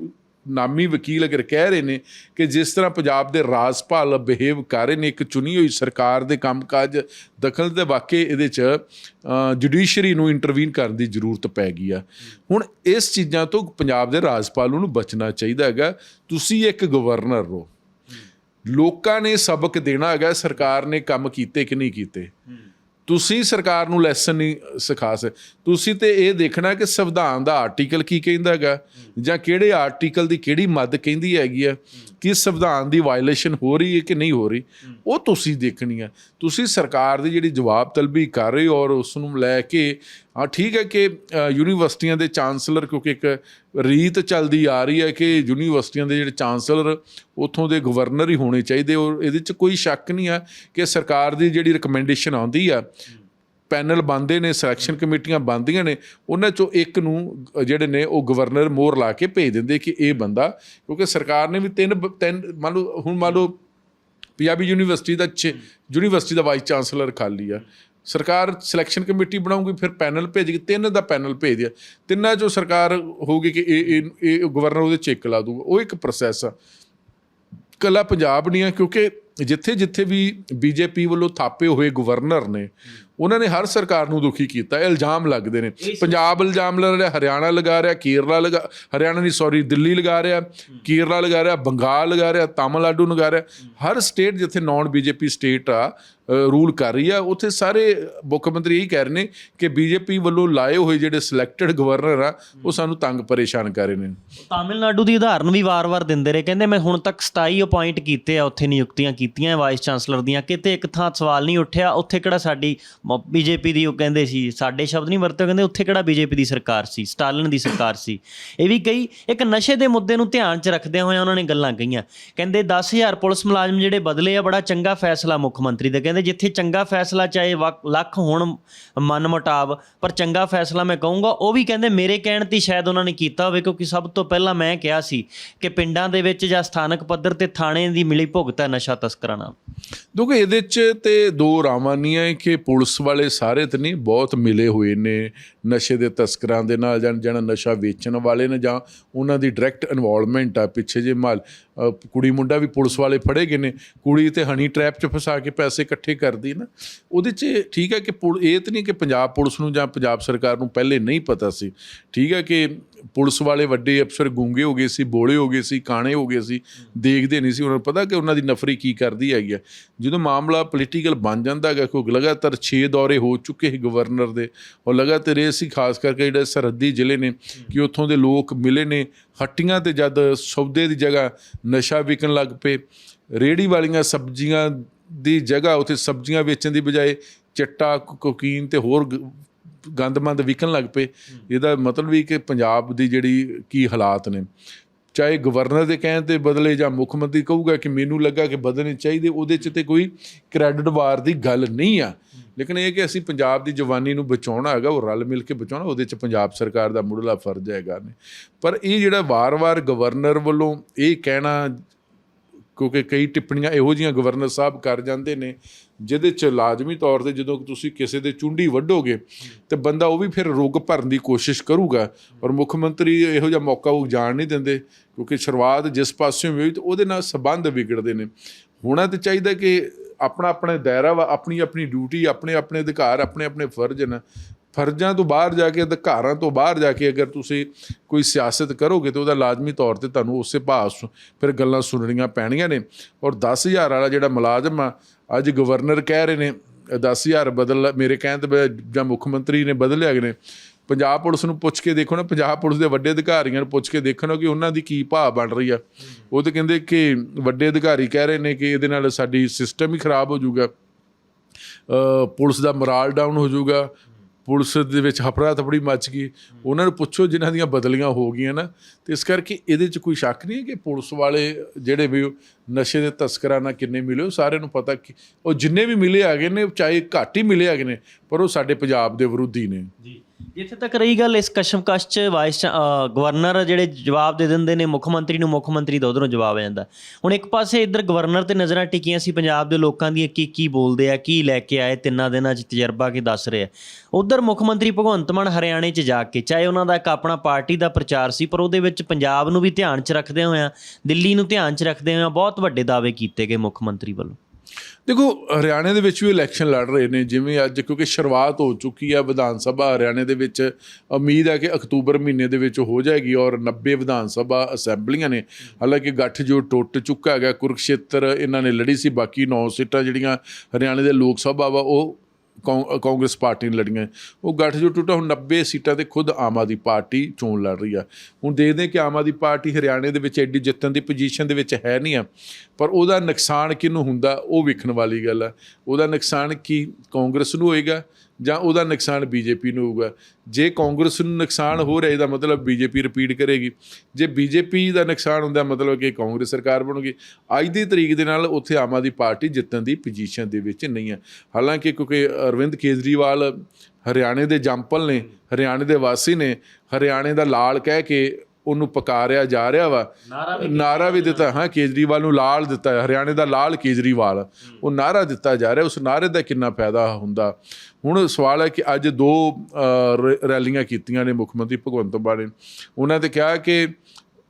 ਨਾਮੀ ਵਕੀਲ ਅਗਰ ਕਹਿ ਰਹੇ ਨੇ ਕਿ ਜਿਸ ਤਰ੍ਹਾਂ ਪੰਜਾਬ ਦੇ ਰਾਜਪਾਲ ਬਿਹੇਵ ਕਰ ਰਹੇ ਨੇ ਇੱਕ ਚੁਣੀ ਹੋਈ ਸਰਕਾਰ ਦੇ ਕੰਮਕਾਜ ਦਖਲ ਦੇ ਵਾਕੇ ਇਹਦੇ ਚ ਜੁਡੀਸ਼ਰੀ ਨੂੰ ਇੰਟਰਵੀਨ ਕਰਨ ਦੀ ਜ਼ਰੂਰਤ ਪੈ ਗਈ ਆ। ਹੁਣ ਇਸ ਚੀਜ਼ਾਂ ਤੋਂ ਪੰਜਾਬ ਦੇ ਰਾਜਪਾਲ ਨੂੰ ਬਚਣਾ ਚਾਹੀਦਾ ਹੈਗਾ। ਤੁਸੀਂ ਇੱਕ ਗਵਰਨਰ ਹੋ। ਲੋਕਾਂ ਨੇ ਸਬਕ ਦੇਣਾ ਹੈਗਾ ਸਰਕਾਰ ਨੇ ਕੰਮ ਕੀਤੇ ਕਿ ਨਹੀਂ ਕੀਤੇ। ਤੁਸੀਂ ਸਰਕਾਰ ਨੂੰ ਲੈਸਨ ਨਹੀਂ ਸਿਖਾ ਸਕ, ਤੁਸੀਂ ਤੇ ਇਹ ਦੇਖਣਾ ਕਿ ਸੰਵਿਧਾਨ ਦਾ ਆਰਟੀਕਲ ਕੀ ਕਹਿੰਦਾ ਹੈਗਾ, ਜਾਂ ਕਿਹੜੇ ਆਰਟੀਕਲ ਦੀ ਕਿਹੜੀ ਮੱਦ ਕਹਿੰਦੀ ਹੈਗੀ ਆ ਕਿ ਸੰਵਿਧਾਨ ਦੀ ਵਾਇਲੇਸ਼ਨ ਹੋ ਰਹੀ ਹੈ ਕਿ ਨਹੀਂ ਹੋ ਰਹੀ, ਉਹ ਤੁਸੀਂ ਦੇਖਣੀ ਆ ਤੁਸੀਂ ਸਰਕਾਰ ਦੀ ਜਿਹੜੀ ਜਵਾਬ ਤਲਬੀ ਕਰ ਰਹੇ ਹੋ ਔਰ ਉਸ ਨੂੰ ਲੈ ਕੇ, ਹਾਂ, ਠੀਕ ਹੈ ਕਿ ਯੂਨੀਵਰਸਿਟੀਆਂ ਦੇ ਚਾਂਸਲਰ, ਕਿਉਂਕਿ ਇੱਕ ਰੀਤ ਚੱਲਦੀ ਆ ਰਹੀ ਹੈ ਕਿ ਯੂਨੀਵਰਸਿਟੀਆਂ ਦੇ ਜਿਹੜੇ ਚਾਂਸਲਰ, ਉਥੋਂ ਦੇ ਗਵਰਨਰ ਹੀ ਹੋਣੇ ਚਾਹੀਦੇ ਔਰ ਇਹਦੇ 'ਚ ਕੋਈ ਸ਼ੱਕ ਨਹੀਂ ਆ ਕਿ ਸਰਕਾਰ ਦੀ ਜਿਹੜੀ ਰეკਮੈਂਡੇਸ਼ਨ ਆਉਂਦੀ ਆ ਪੈਨਲ ਬੰਦੇ ਨੇ ਸਿਲੈਕਸ਼ਨ ਕਮੇਟੀਆਂ ਬੰਦੀਆਂ ਨੇ, ਉਹਨਾਂ ਚੋਂ ਇੱਕ ਨੂੰ ਜਿਹੜੇ ਨੇ ਉਹ ਗਵਰਨਰ ਮੋਹਰ ਲਾ ਕੇ ਭੇਜ ਦਿੰਦੇ ਕਿ ਇਹ ਬੰਦਾ, ਕਿਉਂਕਿ ਸਰਕਾਰ ਨੇ ਵੀ ਤਿੰਨ ਬ- ਤਿੰਨ, ਮੰਨ ਲਓ, ਹੁਣ ਮੰਨ ਲਓ ਪੰਜਾਬੀ ਯੂਨੀਵਰਸਿਟੀ ਦਾ ਛੇ- ਯੂਨੀਵਰਸਿਟੀ ਦਾ ਵਾਈਸ ਚਾਂਸਲਰ ਖਾਲੀ ਆ। ਸਰਕਾਰ ਸਿਲੈਕਸ਼ਨ ਕਮੇਟੀ ਬਣਾਉਂਗੀ ਫਿਰ ਪੈਨਲ ਭੇਜੇਗੀ, ਤਿੰਨ ਦਾ ਪੈਨਲ ਭੇਜ ਦਿਆ ਤਿੰਨਾਂ ਚੋਂ ਸਰਕਾਰ ਹੋਊਗੀ ਕਿ ਇਹ ਇਹ ਇਹ ਗਵਰਨਰ ਉਹਦੇ ਚੈੱਕ ਲਾ ਦੂਗਾ ਉਹ ਇੱਕ ਪ੍ਰੋਸੈਸ ਆ। ਕੱਲਾ ਪੰਜਾਬ ਨਹੀਂ ਆ, ਕਿਉਂਕਿ ਜਿੱਥੇ ਜਿੱਥੇ ਵੀ ਬੀਜੇਪੀ ਵੱਲੋਂ ਥਾਪੇ ਹੋਏ ਗਵਰਨਰ ਨੇ ਉਹਨਾਂ ਨੇ ਹਰ ਸਰਕਾਰ ਨੂੰ ਦੁਖੀ ਕੀਤਾ ਇਲਜ਼ਾਮ ਲੱਗਦੇ ਨੇ। ਪੰਜਾਬ ਇਲਜ਼ਾਮ ਲਾ ਰਿਹਾ ਹਰਿਆਣਾ ਲਗਾ ਰਿਹਾ ਕੇਰਲਾ ਲਗਾ ਹਰਿਆਣਾ ਨਹੀਂ ਸੌਰੀ ਦਿੱਲੀ ਲਗਾ ਰਿਹਾ ਕੇਰਲਾ ਲਗਾ ਰਿਹਾ ਬੰਗਾਲ ਲਗਾ ਰਿਹਾ ਤਾਮਿਲਨਾਡੂ ਲਗਾ ਰਿਹਾ। ਹਰ ਸਟੇਟ ਜਿੱਥੇ ਨਾਨ ਬੀਜੇਪੀ ਸਟੇਟ ਆ ਰੂਲ ਕਰ ਰਹੀ ਆ। ਉੱਥੇ ਸਾਰੇ ਮੁੱਖ ਮੰਤਰੀ ਇਹੀ ਕਹਿ ਰਹੇ ਨੇ ਕਿ ਬੀਜੇਪੀ ਵੱਲੋਂ ਲਾਏ ਹੋਏ ਜਿਹੜੇ ਸਿਲੈਕਟਡ ਗਵਰਨਰ ਆ, ਉਹ ਸਾਨੂੰ ਤੰਗ ਪਰੇਸ਼ਾਨ ਕਰ ਰਹੇ ਨੇ। ਤਾਮਿਲਨਾਡੂ ਦੀ ਉਦਾਹਰਨ ਵੀ ਵਾਰ-ਵਾਰ ਦਿੰਦੇ ਰਹੇ। ਕਹਿੰਦੇ, ਮੈਂ ਹੁਣ ਤੱਕ 27 ਅਪਾਇੰਟ ਕੀਤੇ ਆ, ਉੱਥੇ ਨਿਯੁਕਤੀਆਂ ਕੀਤੀਆਂ ਵਾਈਸ ਚਾਂਸਲਰ ਦੀਆਂ। ਕਿਤੇ ਇੱਕ ਥਾਂ ਸਵਾਲ ਨਹੀਂ ਉੱਠਿਆ, ਉੱਥੇ ਕਿਹੜਾ ਸਾਡੀ ਬੀਜੇਪੀ ਦੀ ਉਹ ਕਹਿੰਦੇ ਸੀ, ਸਾਡੇ ਸ਼ਬਦ ਨਹੀਂ ਵਰਤੇ ਕਹਿੰਦੇ, ਉੱਥੇ ਕਿਹੜਾ ਬੀਜੇਪੀ ਦੀ ਸਰਕਾਰ ਸੀ, ਸਟਾਲਿਨ ਦੀ ਸਰਕਾਰ ਸੀ। ਇਹ ਵੀ ਕਈ, ਇੱਕ ਨਸ਼ੇ ਦੇ ਮੁੱਦੇ ਨੂੰ ਧਿਆਨ 'ਚ ਰੱਖਦਿਆਂ ਹੋਇਆਂ ਉਹਨਾਂ ਨੇ ਗੱਲਾਂ ਕਹੀਆਂ। ਕਹਿੰਦੇ 10000 ਪੁਲਿਸ ਮੁਲਾਜ਼ਮ ਜਿਹੜੇ ਬਦਲੇ ਆ, ਬੜਾ ਚੰਗਾ ਫੈਸਲਾ ਮੁੱਖ ਮੰਤਰੀ ਦਾ। ਕਹਿੰਦੇ ਜਿੱਥੇ ਚੰਗਾ ਫੈਸਲਾ ਚਾਹੇ ਵਕ- ਲੱਖ ਹੋਣ ਮਨ ਮੁਟਾਵ ਪਰ ਚੰਗਾ ਫੈਸਲਾ ਮੈਂ ਕਹੂੰਗਾ, ਉਹ ਵੀ ਕਹਿੰਦੇ ਮੇਰੇ ਕਹਿਣ ਤੇ ਸ਼ਾਇਦ ਉਹਨਾਂ ਨੇ ਕੀਤਾ ਹੋਵੇ, ਕਿਉਂਕਿ ਸਭ ਤੋਂ ਪਹਿਲਾਂ ਮੈਂ ਕਿਹਾ ਸੀ ਕਿ ਪਿੰਡਾਂ ਦੇ ਵਿੱਚ ਜਾਂ ਸਥਾਨਕ ਪੱਧਰ ਤੇ ਥਾਣੇ ਦੀ ਮਿਲੀ ਭੁਗਤ ਹੈ ਨਸ਼ਾ ਤਸਕਰਾਂ ਨਾਲ। ਦੇਖੋ, ਇਹਦੇ 'ਚ ਤੇ ਦੋ ਰਾਵਾਂ ਨਹੀਂ ਹੈ ਕਿ ਪੁਲਿਸ ਵਾਲੇ ਸਾਰੇ ਤੇ ਨਹੀਂ, ਬਹੁਤ ਮਿਲੇ ਹੋਏ ਨੇ ਨਸ਼ੇ ਦੇ ਤਸਕਰਾਂ ਦੇ ਨਾਲ ਜਾਂ ਜਿਹੜਾ ਨਸ਼ਾ ਵੇਚਣ ਵਾਲੇ ਨੇ ਜਾਂ ਉਹਨਾਂ ਦੀ ਡਾਇਰੈਕਟ ਇਨਵੋਲਵਮੈਂਟ ਆ ਪਿੱਛੇ ਜੇ ਮਾਲ ਕੁੜੀ ਮੁੰਡਾ ਵੀ ਪੁਲਿਸ ਵਾਲੇ ਫੜੇ ਗਏ ਨੇ, ਕੁੜੀ ਤੇ ਹਨੀ ਟ੍ਰੈਪ 'ਚ ਫਸਾ ਕੇ ਪੈਸੇ ਇਕੱਠੇ ਕਰਦੀ ਨਾ, ਉਹਦੇ 'ਚ ਠੀਕ ਹੈ ਕਿ ਪੁਲ- ਇਹ ਤਾਂ ਨਹੀਂ ਕਿ ਪੰਜਾਬ ਪੁਲਿਸ ਨੂੰ ਜਾਂ ਪੰਜਾਬ ਸਰਕਾਰ ਨੂੰ ਪਹਿਲੇ ਨਹੀਂ ਪਤਾ ਸੀ, ਠੀਕ ਹੈ ਕਿ ਪੁਲਿਸ ਵਾਲੇ ਵੱਡੇ ਅਫਸਰ ਗੂੰਗੇ ਹੋ ਗਏ ਸੀ, ਬੋਲੇ ਹੋ ਗਏ ਸੀ, ਕਾਣੇ ਹੋ ਗਏ ਸੀ, ਦੇਖਦੇ ਨਹੀਂ ਸੀ। ਉਹਨਾਂ ਨੂੰ ਪਤਾ ਕਿ ਉਹਨਾਂ ਦੀ ਨਫਰੀ ਕੀ ਕਰਦੀ ਹੈਗੀ ਆ। ਜਦੋਂ ਮਾਮਲਾ ਪੋਲੀਟੀਕਲ ਬਣ ਜਾਂਦਾ ਹੈਗਾ ਕੋਈ ਲਗਾਤਾਰ 6 ਦੌਰੇ ਹੋ ਚੁੱਕੇ ਸੀ ਗਵਰਨਰ ਦੇ, ਔਰ ਲਗਾਤਾਰ ਇਹ ਸੀ, ਖਾਸ ਕਰਕੇ ਜਿਹੜੇ ਸਰਹੱਦੀ ਜ਼ਿਲ੍ਹੇ ਨੇ, ਕਿ ਉੱਥੋਂ ਦੇ ਲੋਕ ਮਿਲੇ ਨੇ, ਹੱਟੀਆਂ ਤੇ ਜਦ ਸੌਦੇ ਦੀ ਜਗ੍ਹਾ ਨਸ਼ਾ ਵਿਕਣ ਲੱਗ ਪਏ ਰੇੜੀ ਵਾਲੀਆਂ ਸਬਜ਼ੀਆਂ ਦੀ ਜਗ੍ਹਾ ਉੱਥੇ ਸਬਜ਼ੀਆਂ ਵੇਚਣ ਦੀ ਬਜਾਏ ਚਿੱਟਾ ਕੋਕੀਨ ਤੇ ਹੋਰ ਗ- ਗੰਦਮੰਦ ਵਿਕਣ ਲੱਗ ਪਏ। ਇਹਦਾ ਮਤਲਬ ਵੀ ਕਿ ਪੰਜਾਬ ਦੀ ਜਿਹੜੀ ਕੀ ਹਾਲਾਤ ਨੇ। ਚਾਹੇ ਗਵਰਨਰ ਦੇ ਕਹਿਣ ਤੇ ਬਦਲੇ ਜਾਂ ਮੁੱਖ ਮੰਤਰੀ ਕਹੂਗਾ ਕਿ ਮੈਨੂੰ ਲੱਗਾ ਕਿ ਬਦਲਣੇ ਚਾਹੀਦੇ, ਉਹਦੇ 'ਚ ਤੇ ਕੋਈ ਕ੍ਰੈਡਿਟ ਵਾਰ ਦੀ ਗੱਲ ਨਹੀਂ ਆ। ਲੇਕਿਨ ਇਹ ਕਿ ਅਸੀਂ ਪੰਜਾਬ ਦੀ ਜਵਾਨੀ ਨੂੰ ਬਚਾਉਣਾ ਹੈਗਾ, ਉਹ ਰਲ ਮਿਲ ਕੇ ਬਚਾਉਣਾ, ਉਹਦੇ 'ਚ ਪੰਜਾਬ ਸਰਕਾਰ ਦਾ ਮੁੱਢਲਾ ਫਰਜ਼ ਹੈਗਾ ਨੇ। ਪਰ ਇਹ ਜਿਹੜਾ ਵਾਰ-ਵਾਰ ਗਵਰਨਰ ਵੱਲੋਂ ਇਹ ਕਹਿਣਾ ਕਿਉਂਕਿ ਕਈ ਟਿੱਪਣੀਆਂ ਇਹੋ ਜੀਆਂ ਗਵਰਨਰ ਸਾਹਿਬ ਕਰ ਜਾਂਦੇ ਨੇ, ਜਿਹਦੇ ਚ ਲਾਜ਼ਮੀ ਤੌਰ ਤੇ ਜਦੋਂ ਤੁਸੀਂ ਕਿਸੇ ਦੇ ਚੁੰਡੀ ਵੱਢੋਗੇ, ਤੇ ਬੰਦਾ ਉਹ ਵੀ ਫਿਰ ਰੁੱਗ ਭਰਨ ਦੀ ਕੋਸ਼ਿਸ਼ ਕਰੂਗਾ। ਔਰ ਮੁੱਖ ਮੰਤਰੀ ਇਹੋ ਜਿਹਾ ਮੌਕਾ ਉਹ ਜਾਣ ਨਹੀਂ ਦਿੰਦੇ, ਕਿਉਂਕਿ ਸ਼ੁਰੂਆਤ ਜਿਸ ਪਾਸਿਓਂ ਹੋਈ ਤੇ ਉਹਦੇ ਨਾਲ ਸਬੰਧ ਵਿਗੜਦੇ ਨੇ। ਹੋਣਾ ਤੇ ਚਾਹੀਦਾ ਕਿ ਆਪਣਾ ਆਪਣੇ ਦਾਇਰਾ ਵਾ ਆਪਣੀ ਆਪਣੀ ਡਿਊਟੀ ਆਪਣੇ ਆਪਣੇ ਅਧਿਕਾਰ ਆਪਣੇ ਆਪਣੇ ਫਰਜ਼ ਨੇ। ਫਰਜ਼ਾਂ ਤੋਂ ਬਾਹਰ ਜਾ ਕੇ, ਅਧਿਕਾਰਾਂ ਤੋਂ ਬਾਹਰ ਜਾ ਕੇ ਅਗਰ ਤੁਸੀਂ ਕੋਈ ਸਿਆਸਤ ਕਰੋਗੇ ਤੇ ਉਹਦਾ ਲਾਜ਼ਮੀ ਤੌਰ ਤੇ ਤੁਹਾਨੂੰ ਉਸੇ ਭਾਅ ਫਿਰ ਗੱਲਾਂ ਸੁਣਨੀਆਂ ਪੈਣੀਆਂ ਨੇ। ਔਰ 10000 ਵਾਲਾ ਜਿਹੜਾ ਮੁਲਾਜ਼ਮ ਆ, ਅੱਜ ਗਵਰਨਰ ਕਹਿ ਰਹੇ ਨੇ 10000 ਬਦਲ, ਮੇਰੇ ਕਹਿਣ ਤੇ ਜਾਂ ਮੁੱਖ ਮੰਤਰੀ ਨੇ ਬਦਲਿਆ ਗਏ ਨੇ। ਪੰਜਾਬ ਪੁਲਿਸ ਨੂੰ ਪੁੱਛ ਕੇ ਦੇਖੋ ਨਾ, ਪੰਜਾਬ ਪੁਲਿਸ ਦੇ ਵੱਡੇ ਅਧਿਕਾਰੀਆਂ ਨੂੰ ਪੁੱਛ ਕੇ ਦੇਖਣਾ ਕਿ ਉਹਨਾਂ ਦੀ ਕੀ ਭਾਅ ਬਣ ਰਹੀ ਆ। ਉਹ ਤਾਂ ਕਹਿੰਦੇ ਕਿ ਵੱਡੇ ਅਧਿਕਾਰੀ ਕਹਿ ਰਹੇ ਨੇ ਕਿ ਇਹਦੇ ਨਾਲ ਸਾਡੀ ਸਿਸਟਮ ਹੀ ਖਰਾਬ ਹੋ ਜਾਊਗਾ। ਪੁਲਿਸ ਦਾ ਮੋਰਾਲ ਡਾਊਨ ਹੋ ਜਾਊਗਾ। ਪੁਲਿਸ ਦੇ ਵਿੱਚ ਹਫੜਾ ਤਫੜੀ ਮੱਚ ਗਈ। ਉਹਨਾਂ ਨੂੰ ਪੁੱਛੋ ਜਿਨ੍ਹਾਂ ਦੀਆਂ ਬਦਲੀਆਂ ਹੋ ਗਈਆਂ ਨਾ, ਤੇ ਇਸ ਕਰਕੇ ਇਹਦੇ 'ਚ ਕੋਈ ਸ਼ੱਕ ਨਹੀਂ ਹੈ ਕਿ ਪੁਲਿਸ ਵਾਲੇ ਜਿਹੜੇ ਵੀ ਉਹ ਨਸ਼ੇ ਦੇ ਤਸਕਰਾਂ ਨਾਲ ਕਿੰਨੇ ਮਿਲੇ, ਉਹ ਸਾਰਿਆਂ ਨੂੰ ਪਤਾ ਕਿ ਉਹ ਜਿੰਨੇ ਵੀ ਮਿਲੇ ਹੈਗੇ ਨੇ, ਚਾਹੇ ਘੱਟ ਹੀ ਮਿਲੇ ਹੈਗੇ ਨੇ, ਪਰ ਉਹ ਸਾਡੇ ਪੰਜਾਬ ਦੇ ਵਿਰੋਧੀ ਨੇ। ਜੀ। ਜਿੱਥੇ ਤੱਕ ਰਹੀ ਗੱਲ ਇਸ ਕਸ਼ਮਕਸ਼ ਚ ਵਾਈਸ ਚਾ- ਗਵਰਨਰ ਜਿਹੜੇ ਜਵਾਬ ਦੇ ਦਿੰਦੇ ਨੇ, ਮੁੱਖ ਮੰਤਰੀ ਨੂੰ ਮੁੱਖ ਮੰਤਰੀ ਦਾ ਉਧਰੋਂ ਜਵਾਬ ਆ ਜਾਂਦਾ। ਹੁਣ ਇੱਕ ਪਾਸੇ ਇੱਧਰ ਗਵਰਨਰ ਤੇ ਨਜ਼ਰਾਂ ਟਿਕੀਆਂ ਸੀ ਪੰਜਾਬ ਦੇ ਲੋਕਾਂ ਦੀਆਂ, ਕੀ ਕੀ ਬੋਲਦੇ ਆ, ਕੀ ਲੈ ਕੇ ਆਏ, ਤਿੰਨਾਂ ਦਿਨਾਂ ਚ ਤਜਰਬਾ ਕੀ ਦੱਸ ਰਹੇ ਰਿਹਾ ਉਧਰ ਮੁੱਖ ਮੰਤਰੀ ਭਗਵੰਤ ਮਾਨ ਹਰਿਆਣੇ ਚ ਜਾ ਕੇ, ਚਾਹੇ ਉਹਨਾਂ ਦਾ ਇੱਕ ਆਪਣਾ ਪਾਰਟੀ ਦਾ ਪ੍ਰਚਾਰ ਸੀ, ਪਰ ਉਹਦੇ ਵਿੱਚ ਪੰਜਾਬ ਨੂੰ ਵੀ ਧਿਆਨ ਚ ਰੱਖਦੇ ਹੋਇਆਂ, ਦਿੱਲੀ ਨੂੰ ਧਿਆਨ ਚ ਰੱਖਦੇ ਹੋਇਆ ਬਹੁਤ ਵੱਡੇ ਦਾਅਵੇ ਕੀਤੇ ਗਏ ਮੁੱਖ ਮੰਤਰੀ ਵੱਲੋਂ। ਦੇਖੋ, ਹਰਿਆਣੇ ਦੇ ਵਿੱਚ ਵੀ ਇਲੈਕਸ਼ਨ ਲੜ ਰਹੇ ਨੇ, ਜਿਵੇਂ ਅੱਜ ਕਿਉਂਕਿ ਸ਼ੁਰੂਆਤ ਹੋ ਚੁੱਕੀ ਹੈ ਵਿਧਾਨ ਸਭਾ, ਹਰਿਆਣੇ ਦੇ ਵਿੱਚ ਉਮੀਦ ਹੈ ਕਿ ਅਕਤੂਬਰ ਮਹੀਨੇ ਦੇ ਵਿੱਚ ਹੋ ਜਾਏਗੀ ਔਰ 90 ਵਿਧਾਨ ਸਭਾ ਅਸੈਂਬਲੀਆਂ ਨੇ। ਹਾਲਾਂਕਿ ਗੱਠ ਜੋ ਟੁੱਟ ਚੁੱਕਾ ਹੈਗਾ, ਕੁਰਕਸ਼ੇਤਰ ਇਹਨਾਂ ਨੇ ਲੜੀ ਸੀ, ਬਾਕੀ 9 ਸੀਟਾਂ ਜਿਹੜੀਆਂ ਹਰਿਆਣੇ ਦੇ ਲੋਕ ਸਭਾ ਵਾ, ਉਹ ਕਾਂਗਰਸ ਪਾਰਟੀ ਨੇ ਲੜੀਆਂ। ਉਹ ਗੱਠ ਟੁੱਟਾ, ਹੁਣ 90 ਸੀਟਾਂ ਤੇ ਖੁਦ ਆਮ ਆਦਮੀ ਪਾਰਟੀ ਚੋਣ ਲੜ ਰਹੀ ਆ। ਹੁਣ ਦੇਖਦੇ ਕਿ ਆਮ ਆਦਮੀ ਪਾਰਟੀ ਹਰਿਆਣੇ ਦੇ ਵਿੱਚ ਐਡੀ ਜਿੱਤਣ ਦੀ ਪੋਜੀਸ਼ਨ ਦੇ ਵਿੱਚ ਹੈ ਨਹੀਂ ਆ। ਪਰ ਉਹਦਾ ਨੁਕਸਾਨ ਕਿਹਨੂੰ ਹੁੰਦਾ, ਉਹ ਵੇਖਣ ਵਾਲੀ ਗੱਲ ਆ। ਉਹਦਾ ਨੁਕਸਾਨ ਕੀ ਕਾਂਗਰਸ ਨੂੰ ਹੋਏਗਾ ਜਾਂ ਉਹਦਾ ਨੁਕਸਾਨ ਬੀਜੇਪੀ ਨੂੰ ਹੋਊਗਾ। ਜੇ ਕਾਂਗਰਸ ਨੂੰ ਨੁਕਸਾਨ ਹੋ ਰਿਹਾ, ਇਹਦਾ ਮਤਲਬ ਬੀਜੇਪੀ ਰਿਪੀਟ ਕਰੇਗੀ। ਜੇ ਬੀਜੇਪੀ ਦਾ ਨੁਕਸਾਨ ਹੁੰਦਾ, ਮਤਲਬ ਕਿ ਕਾਂਗਰਸ ਸਰਕਾਰ ਬਣੂਗੀ। ਅੱਜ ਦੀ ਤਰੀਕ ਦੇ ਨਾਲ ਉੱਥੇ ਆਮ ਆਦਮੀ ਪਾਰਟੀ ਜਿੱਤਣ ਦੀ ਪੋਜੀਸ਼ਨ ਦੇ ਵਿੱਚ ਨਹੀਂ ਹੈ। ਹਾਲਾਂਕਿ ਕਿਉਂਕਿ ਅਰਵਿੰਦ ਕੇਜਰੀਵਾਲ ਹਰਿਆਣੇ ਦੇ ਜੰਪਲ ਨੇ, ਹਰਿਆਣੇ ਦੇ ਵਾਸੀ ਨੇ, ਹਰਿਆਣੇ ਦਾ ਲਾਲ ਕਹਿ ਕੇ ਉਹਨੂੰ ਪਕਾਰਿਆ ਜਾ ਰਿਹਾ ਵਾ। ਨਾਰਾ ਵੀ ਦਿੱਤਾ ਹਾਂ ਕੇਜਰੀਵਾਲ ਨੂੰ ਲਾਲ ਦਿੱਤਾ ਹਰਿਆਣੇ ਦਾ ਲਾਲ ਕੇਜਰੀਵਾਲ ਉਹ ਨਾਰਾ ਦਿੱਤਾ ਜਾ ਰਿਹਾ। ਉਸ ਨਾਰੇ ਦਾ ਕਿੰਨਾ ਫਾਇਦਾ ਹੁੰਦਾ। ਹੁਣ ਸਵਾਲ ਹੈ ਕਿ ਅੱਜ ਦੋ ਰੈਲੀਆਂ ਕੀਤੀਆਂ ਨੇ ਮੁੱਖ ਮੰਤਰੀ ਭਗਵੰਤ ਮਾਨ ਨੇ। ਉਹਨਾਂ ਤੇ ਕਿਹਾ ਕਿ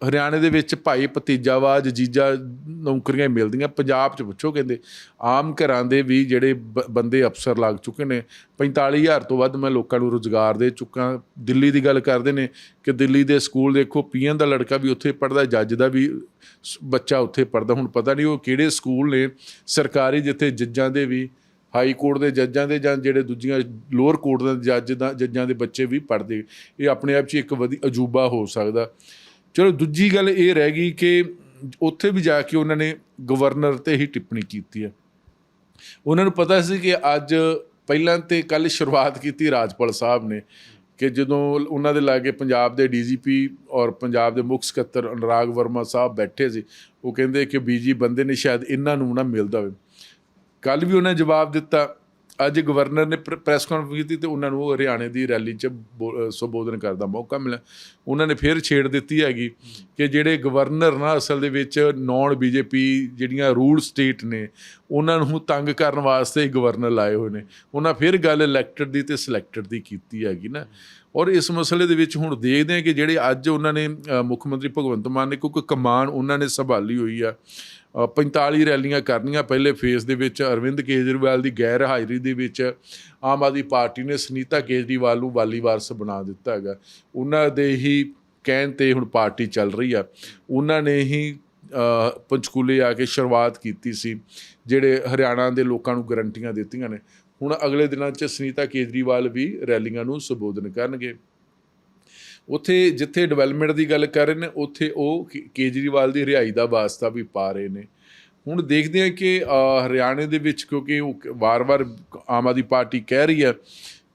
ਹਰਿਆਣੇ ਦੇ ਵਿੱਚ ਭਾਈ ਭਤੀਜਾਵਾਜ ਜੀਜਾ ਨੌਕਰੀਆਂ ਮਿਲਦੀਆਂ। ਪੰਜਾਬ 'ਚ ਪੁੱਛੋ ਕਹਿੰਦੇ, ਆਮ ਘਰਾਂ ਦੇ ਵੀ ਜਿਹੜੇ ਬ- ਬੰਦੇ ਅਫਸਰ ਲੱਗ ਚੁੱਕੇ ਨੇ 45000 ਤੋਂ ਵੱਧ ਮੈਂ ਲੋਕਾਂ ਨੂੰ ਰੋਜ਼ਗਾਰ ਦੇ ਚੁੱਕਾ। ਦਿੱਲੀ ਦੀ ਗੱਲ ਕਰਦੇ ਨੇ ਕਿ ਦਿੱਲੀ ਦੇ ਸਕੂਲ ਦੇਖੋ, ਪੀਐਨ ਦਾ ਲੜਕਾ ਵੀ ਉੱਥੇ ਪੜਦਾ ਜੱਜ ਦਾ ਵੀ ਸ- ਬੱਚਾ ਉੱਥੇ ਪੜਦਾ ਹੁਣ ਪਤਾ ਨਹੀਂ ਉਹ ਕਿਹੜੇ ਸਕੂਲ ਨੇ, ਸਰਕਾਰੀ ਜਿੱਥੇ ਜੱਜਾਂ ਦੇ ਵੀ, ਹਾਈ ਕੋਰਟ ਦੇ ਜੱਜਾਂ ਦੇ ਜਾਂ ਜਿਹੜੇ ਦੂਜੀਆਂ ਲੋਅਰ ਕੋਰਟ ਦੇ ਜੱਜ ਦਾ, ਜੱਜਾਂ ਦੇ ਬੱਚੇ ਵੀ ਪੜ੍ਹਦੇ। ਇਹ ਆਪਣੇ ਆਪ 'ਚ ਇੱਕ ਵਧੀਆ ਅਜੂਬਾ ਹੋ ਸਕਦਾ। ਚਲੋ ਦੂਜੀ ਗੱਲ ਇਹ ਰਹਿ ਗਈ ਕਿ ਉੱਥੇ ਵੀ ਜਾ ਕੇ ਉਹਨਾਂ ਨੇ ਗਵਰਨਰ ਤੇ ਹੀ ਟਿੱਪਣੀ ਕੀਤੀ ਹੈ। ਉਹਨਾਂ ਨੂੰ ਪਤਾ ਸੀ ਕਿ ਅੱਜ ਪਹਿਲਾਂ ਤੇ ਕੱਲ ਸ਼ੁਰੂਆਤ ਕੀਤੀ ਰਾਜਪਾਲ ਸਾਹਿਬ ਨੇ ਕਿ ਜਦੋਂ ਉਹਨਾਂ ਦੇ ਲਾਗੇ ਪੰਜਾਬ ਦੇ ਡੀਜੀਪੀ ਔਰ ਪੰਜਾਬ ਦੇ ਮੁੱਖ ਸਕੱਤਰ ਅਨੁਰਾਗ ਵਰਮਾ ਸਾਹਿਬ ਬੈਠੇ ਸੀ, ਉਹ ਕਹਿੰਦੇ ਕਿ ਬੀਜੀ ਬੰਦੇ ਨੇ ਸ਼ਾਇਦ ਇਹਨਾਂ ਨੂੰ ਨਾ ਮਿਲਦਾ ਹੋਵੇ। ਕੱਲ ਵੀ ਉਹਨੇ ਜਵਾਬ ਦਿੱਤਾ ਅੱਜ ਗਵਰਨਰ ਨੇ ਪ੍ਰੈਸ ਕਾਨਫਰੰਸ ਕੀਤੀ ਤੇ ਉਹਨਾਂ ਨੂੰ ਉਹ ਹਰਿਆਣੇ ਦੀ ਰੈਲੀ 'ਚ ਬੋ- ਸੰਬੋਧਨ ਕਰਨ ਦਾ ਮੌਕਾ ਮਿਲਿਆ। ਉਹਨਾਂ ਨੇ ਫਿਰ ਛੇੜ ਦਿੱਤੀ ਹੈਗੀ ਕਿ ਜਿਹੜੇ ਗਵਰਨਰ ਨਾ ਅਸਲ ਦੇ ਵਿੱਚ ਨਾਨ ਬੀਜੇਪੀ ਜਿਹੜੀਆਂ ਰੂਲ ਸਟੇਟ ਨੇ, ਉਹਨਾਂ ਨੂੰ ਤੰਗ ਕਰਨ ਵਾਸਤੇ ਗਵਰਨਰ ਲਾਏ ਹੋਏ ਨੇ। ਉਹਨਾਂ ਫਿਰ ਗੱਲ ਇਲੈਕਟਡ ਦੀ ਤੇ ਸਿਲੈਕਟਡ ਦੀ ਕੀਤੀ ਹੈਗੀ ਨਾ। ਔਰ ਇਸ ਮਸਲੇ ਦੇ ਵਿੱਚ ਹੁਣ ਦੇਖਦੇ ਹਾਂ ਕਿ ਜਿਹੜੇ ਅੱਜ ਉਹਨਾਂ ਨੇ ਮੁੱਖ ਮੰਤਰੀ ਭਗਵੰਤ ਮਾਨ ਨੇ, ਕਿਉਂਕਿ ਕਮਾਨ ਉਹਨਾਂ ਨੇ ਸੰਭਾਲੀ ਹੋਈ ਆ। 45 ਰੈਲੀਆਂ ਕਰਨੀਆਂ। ਪਹਿਲੇ ਫੇਸ ਦੇ ਵਿੱਚ ਅਰਵਿੰਦ ਕੇਜਰੀਵਾਲ ਦੀ ਗੈਰ ਹਾਜ਼ਰੀ ਦੇ ਵਿੱਚ ਆਮ ਆਦਮੀ ਪਾਰਟੀ ਨੇ ਸੁਨੀਤਾ ਕੇਜਰੀਵਾਲ ਨੂੰ ਵਾਲੀ ਵਾਰਸ ਬਣਾ ਦਿੱਤਾ ਹੈਗਾ। ਉਹਨਾਂ ਦੇ ਹੀ ਕਹਿਣ ਤੇ ਹੁਣ ਪਾਰਟੀ ਚੱਲ ਰਹੀ ਆ। ਉਹਨਾਂ ਨੇ ਹੀ ਪੰਚਕੂਲੇ ਆ ਕੇ ਸ਼ੁਰੂਆਤ ਕੀਤੀ ਸੀ, ਜਿਹੜੇ ਹਰਿਆਣਾ ਦੇ ਲੋਕਾਂ ਨੂੰ ਗਰੰਟੀਆਂ ਦਿੱਤੀਆਂ ਨੇ। ਹੁਣ ਅਗਲੇ ਦਿਨਾਂ 'ਚ ਸੁਨੀਤਾ ਕੇਜਰੀਵਾਲ ਵੀ ਰੈਲੀਆਂ ਨੂੰ ਸੰਬੋਧਨ ਕਰਨਗੇ। ਉੱਥੇ ਜਿੱਥੇ ਡਿਵੈਲਪਮੈਂਟ ਦੀ ਗੱਲ ਕਰ ਰਹੇ ਨੇ, ਉੱਥੇ ਉਹ ਕੇਜਰੀਵਾਲ ਦੀ ਰਿਹਾਈ ਦਾ ਵਾਸਤਾ ਵੀ ਪਾ ਰਹੇ ਨੇ। ਹੁਣ ਦੇਖਦੇ ਹਾਂ ਕਿ ਹਰਿਆਣੇ ਦੇ ਵਿੱਚ, ਕਿਉਂਕਿ ਉਹ ਵਾਰ-ਵਾਰ ਆਮ ਆਦਮੀ ਪਾਰਟੀ ਕਹਿ ਰਹੀ ਹੈ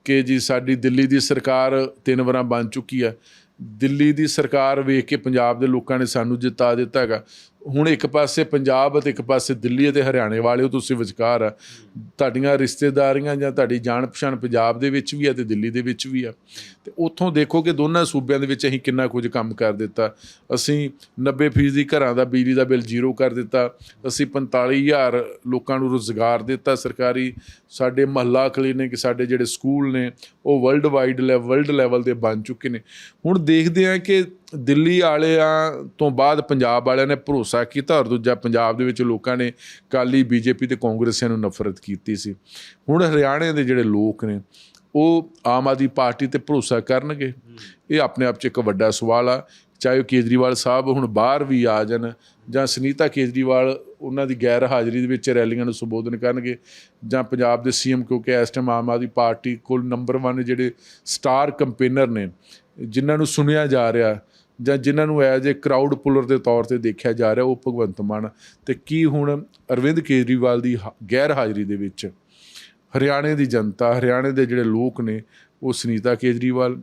ਕਿ ਜੀ ਸਾਡੀ ਦਿੱਲੀ ਦੀ ਸਰਕਾਰ ਤਿੰਨ ਵਾਰਾਂ ਬਣ ਚੁੱਕੀ ਹੈ। ਦਿੱਲੀ ਦੀ ਸਰਕਾਰ ਵੇਖ ਕੇ ਪੰਜਾਬ ਦੇ ਲੋਕਾਂ ਨੇ ਸਾਨੂੰ ਜਿਤਾ ਦਿੱਤਾ ਹੈਗਾ। ਹੁਣ ਇੱਕ ਪਾਸੇ ਪੰਜਾਬ ਅਤੇ ਇੱਕ ਪਾਸੇ ਦਿੱਲੀ ਅਤੇ ਹਰਿਆਣੇ ਵਾਲੇ ਹੋ ਤੁਸੀਂ ਵਿਚਕਾਰ ਆ ਤੁਹਾਡੀਆਂ ਰਿਸ਼ਤੇਦਾਰੀਆਂ ਜਾਂ ਤੁਹਾਡੀ ਜਾਣ ਪਛਾਣ ਪੰਜਾਬ ਦੇ ਵਿੱਚ ਵੀ ਆ ਤੇ ਦਿੱਲੀ ਦੇ ਵਿੱਚ ਵੀ ਆ। ਤੇ ਉੱਥੋਂ ਦੇਖੋ ਕਿ ਦੋਨਾਂ ਸੂਬਿਆਂ ਦੇ ਵਿੱਚ ਅਸੀਂ ਕਿੰਨਾ ਕੁਝ ਕੰਮ ਕਰ ਦਿੱਤਾ। ਅਸੀਂ 90% ਘਰਾਂ ਦਾ ਬਿਜਲੀ ਦਾ ਬਿੱਲ ਜ਼ੀਰੋ ਕਰ ਦਿੱਤਾ। ਅਸੀਂ 45000 ਲੋਕਾਂ ਨੂੰ ਰੋਜ਼ਗਾਰ ਦਿੱਤਾ ਸਰਕਾਰੀ। ਸਾਡੇ ਮਹੱਲਾ ਕਲੀਨਿਕ, ਸਾਡੇ ਜਿਹੜੇ ਸਕੂਲ ਨੇ, ਉਹ ਵਰਲਡ ਵਾਈਡ ਵਰਲਡ ਲੈਵਲ ਦੇ ਬਣ ਚੁੱਕੇ ਨੇ। ਹੁਣ ਦੇਖਦੇ ਹਾਂ ਕਿ ਦਿੱਲੀ ਵਾਲਿਆਂ ਤੋਂ ਬਾਅਦ ਪੰਜਾਬ ਵਾਲਿਆਂ ਨੇ ਭਰੋਸਾ ਕੀਤਾ ਔਰ ਦੂਜਾ ਪੰਜਾਬ ਦੇ ਵਿੱਚ ਲੋਕਾਂ ਨੇ ਕਾਲੀ ਬੀਜੇਪੀ ਤੇ ਕਾਂਗਰਸੀਆਂ ਨੂੰ ਨਫ਼ਰਤ ਕੀਤੀ ਸੀ। ਹੁਣ ਹਰਿਆਣੇ ਦੇ ਜਿਹੜੇ ਲੋਕ ਨੇ, ਉਹ ਆਮ ਆਦਮੀ ਪਾਰਟੀ ਤੇ ਭਰੋਸਾ ਕਰਨਗੇ। ਇਹ ਆਪਣੇ ਆਪ 'ਚ ਇੱਕ ਵੱਡਾ ਸਵਾਲ ਆ। ਚਾਹੇ ਉਹ ਕੇਜਰੀਵਾਲ ਸਾਹਿਬ ਹੁਣ ਬਾਹਰ ਵੀ ਆ ਜਾਣ ਜਾਂ ਸੁਨੀਤਾ ਕੇਜਰੀਵਾਲ ਉਹਨਾਂ ਦੀ ਗੈਰ ਹਾਜ਼ਰੀ ਦੇ ਵਿੱਚ ਰੈਲੀਆਂ ਨੂੰ ਸੰਬੋਧਨ ਕਰਨਗੇ ਜਾਂ ਪੰਜਾਬ ਦੇ ਸੀਐਮ ਕਿਉਂਕਿ ਇਸ ਟਾਈਮ ਆਮ ਆਦਮੀ ਪਾਰਟੀ ਕੋਲ ਨੰਬਰ 1 ਜਿਹੜੇ ਸਟਾਰ ਕੰਪੇਨਰ ਨੇ, ਜਿਨ੍ਹਾਂ ਨੂੰ ਸੁਣਿਆ ਜਾ ਰਿਹਾ ਜਾਂ ਜਿਨ੍ਹਾਂ ਨੂੰ ਐਜ਼ ਏ ਕਰਾਊਡ ਪੁਲਰ ਦੇ ਤੌਰ ਤੇ ਦੇਖਿਆ ਜਾ ਰਿਹਾ ਉਹ ਭਗਵੰਤ ਮਾਨ। ਤੇ ਕੀ ਹੁਣ ਅਰਵਿੰਦ ਕੇਜਰੀਵਾਲ ਦੀ ਹਾ- ਗੈਰ ਹਾਜ਼ਰੀ ਦੇ ਵਿੱਚ ਹਰਿਆਣੇ ਦੀ ਜਨਤਾ, ਹਰਿਆਣੇ ਦੇ ਜਿਹੜੇ ਲੋਕ ਨੇ, ਉਹ ਸੁਨੀਤਾ ਕੇਜਰੀਵਾਲ,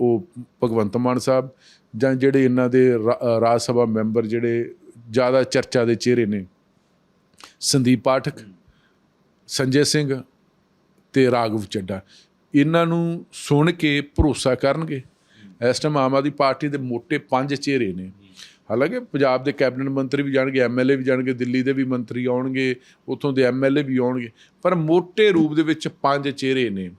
ਉਹ ਭਗਵੰਤ ਮਾਨ ਸਾਹਿਬ ਜਾਂ ਜਿਹੜੇ ਇਹਨਾਂ ਦੇ ਰਾਜ ਸਭਾ ਮੈਂਬਰ ਜਿਹੜੇ ਜ਼ਿਆਦਾ ਚਰਚਾ ਦੇ ਚਿਹਰੇ ਨੇ, ਸੰਦੀਪ ਪਾਠਕ, ਸੰਜੇ ਸਿੰਘ ਤੇ ਰਾਘਵ ਚੱਡਾ। ਇਹਨਾਂ ਨੂੰ ਸੁਣ ਕੇ ਭਰੋਸਾ ਕਰਨਗੇ? ਇਸ ਟਾਈਮ ਆਮ ਆਦਮੀ ਪਾਰਟੀ ਦੇ ਮੋٹے ਪੰਜ ਚਿਹਰੇ ਨੇ। ਹਾਲਾਂਕਿ ਪੰਜਾਬ ਦੇ ਕੈਬਨਿਟ ਮੰਤਰੀ ਵੀ ਜਾਣਗੇ ਐਮਐਲਏ ਵੀ ਜਾਣਗੇ, ਦਿੱਲੀ ਦੇ ਵੀ ਮੰਤਰੀ ਆਉਣਗੇ, ਉੱਥੋਂ ਦੇ ਐਮਐਲਏ ਵੀ ਆਉਣਗੇ, ਪਰ ਮੋٹے ਰੂਪ ਦੇ ਵਿੱਚ ਪੰਜ ਚਿਹਰੇ ਨੇ।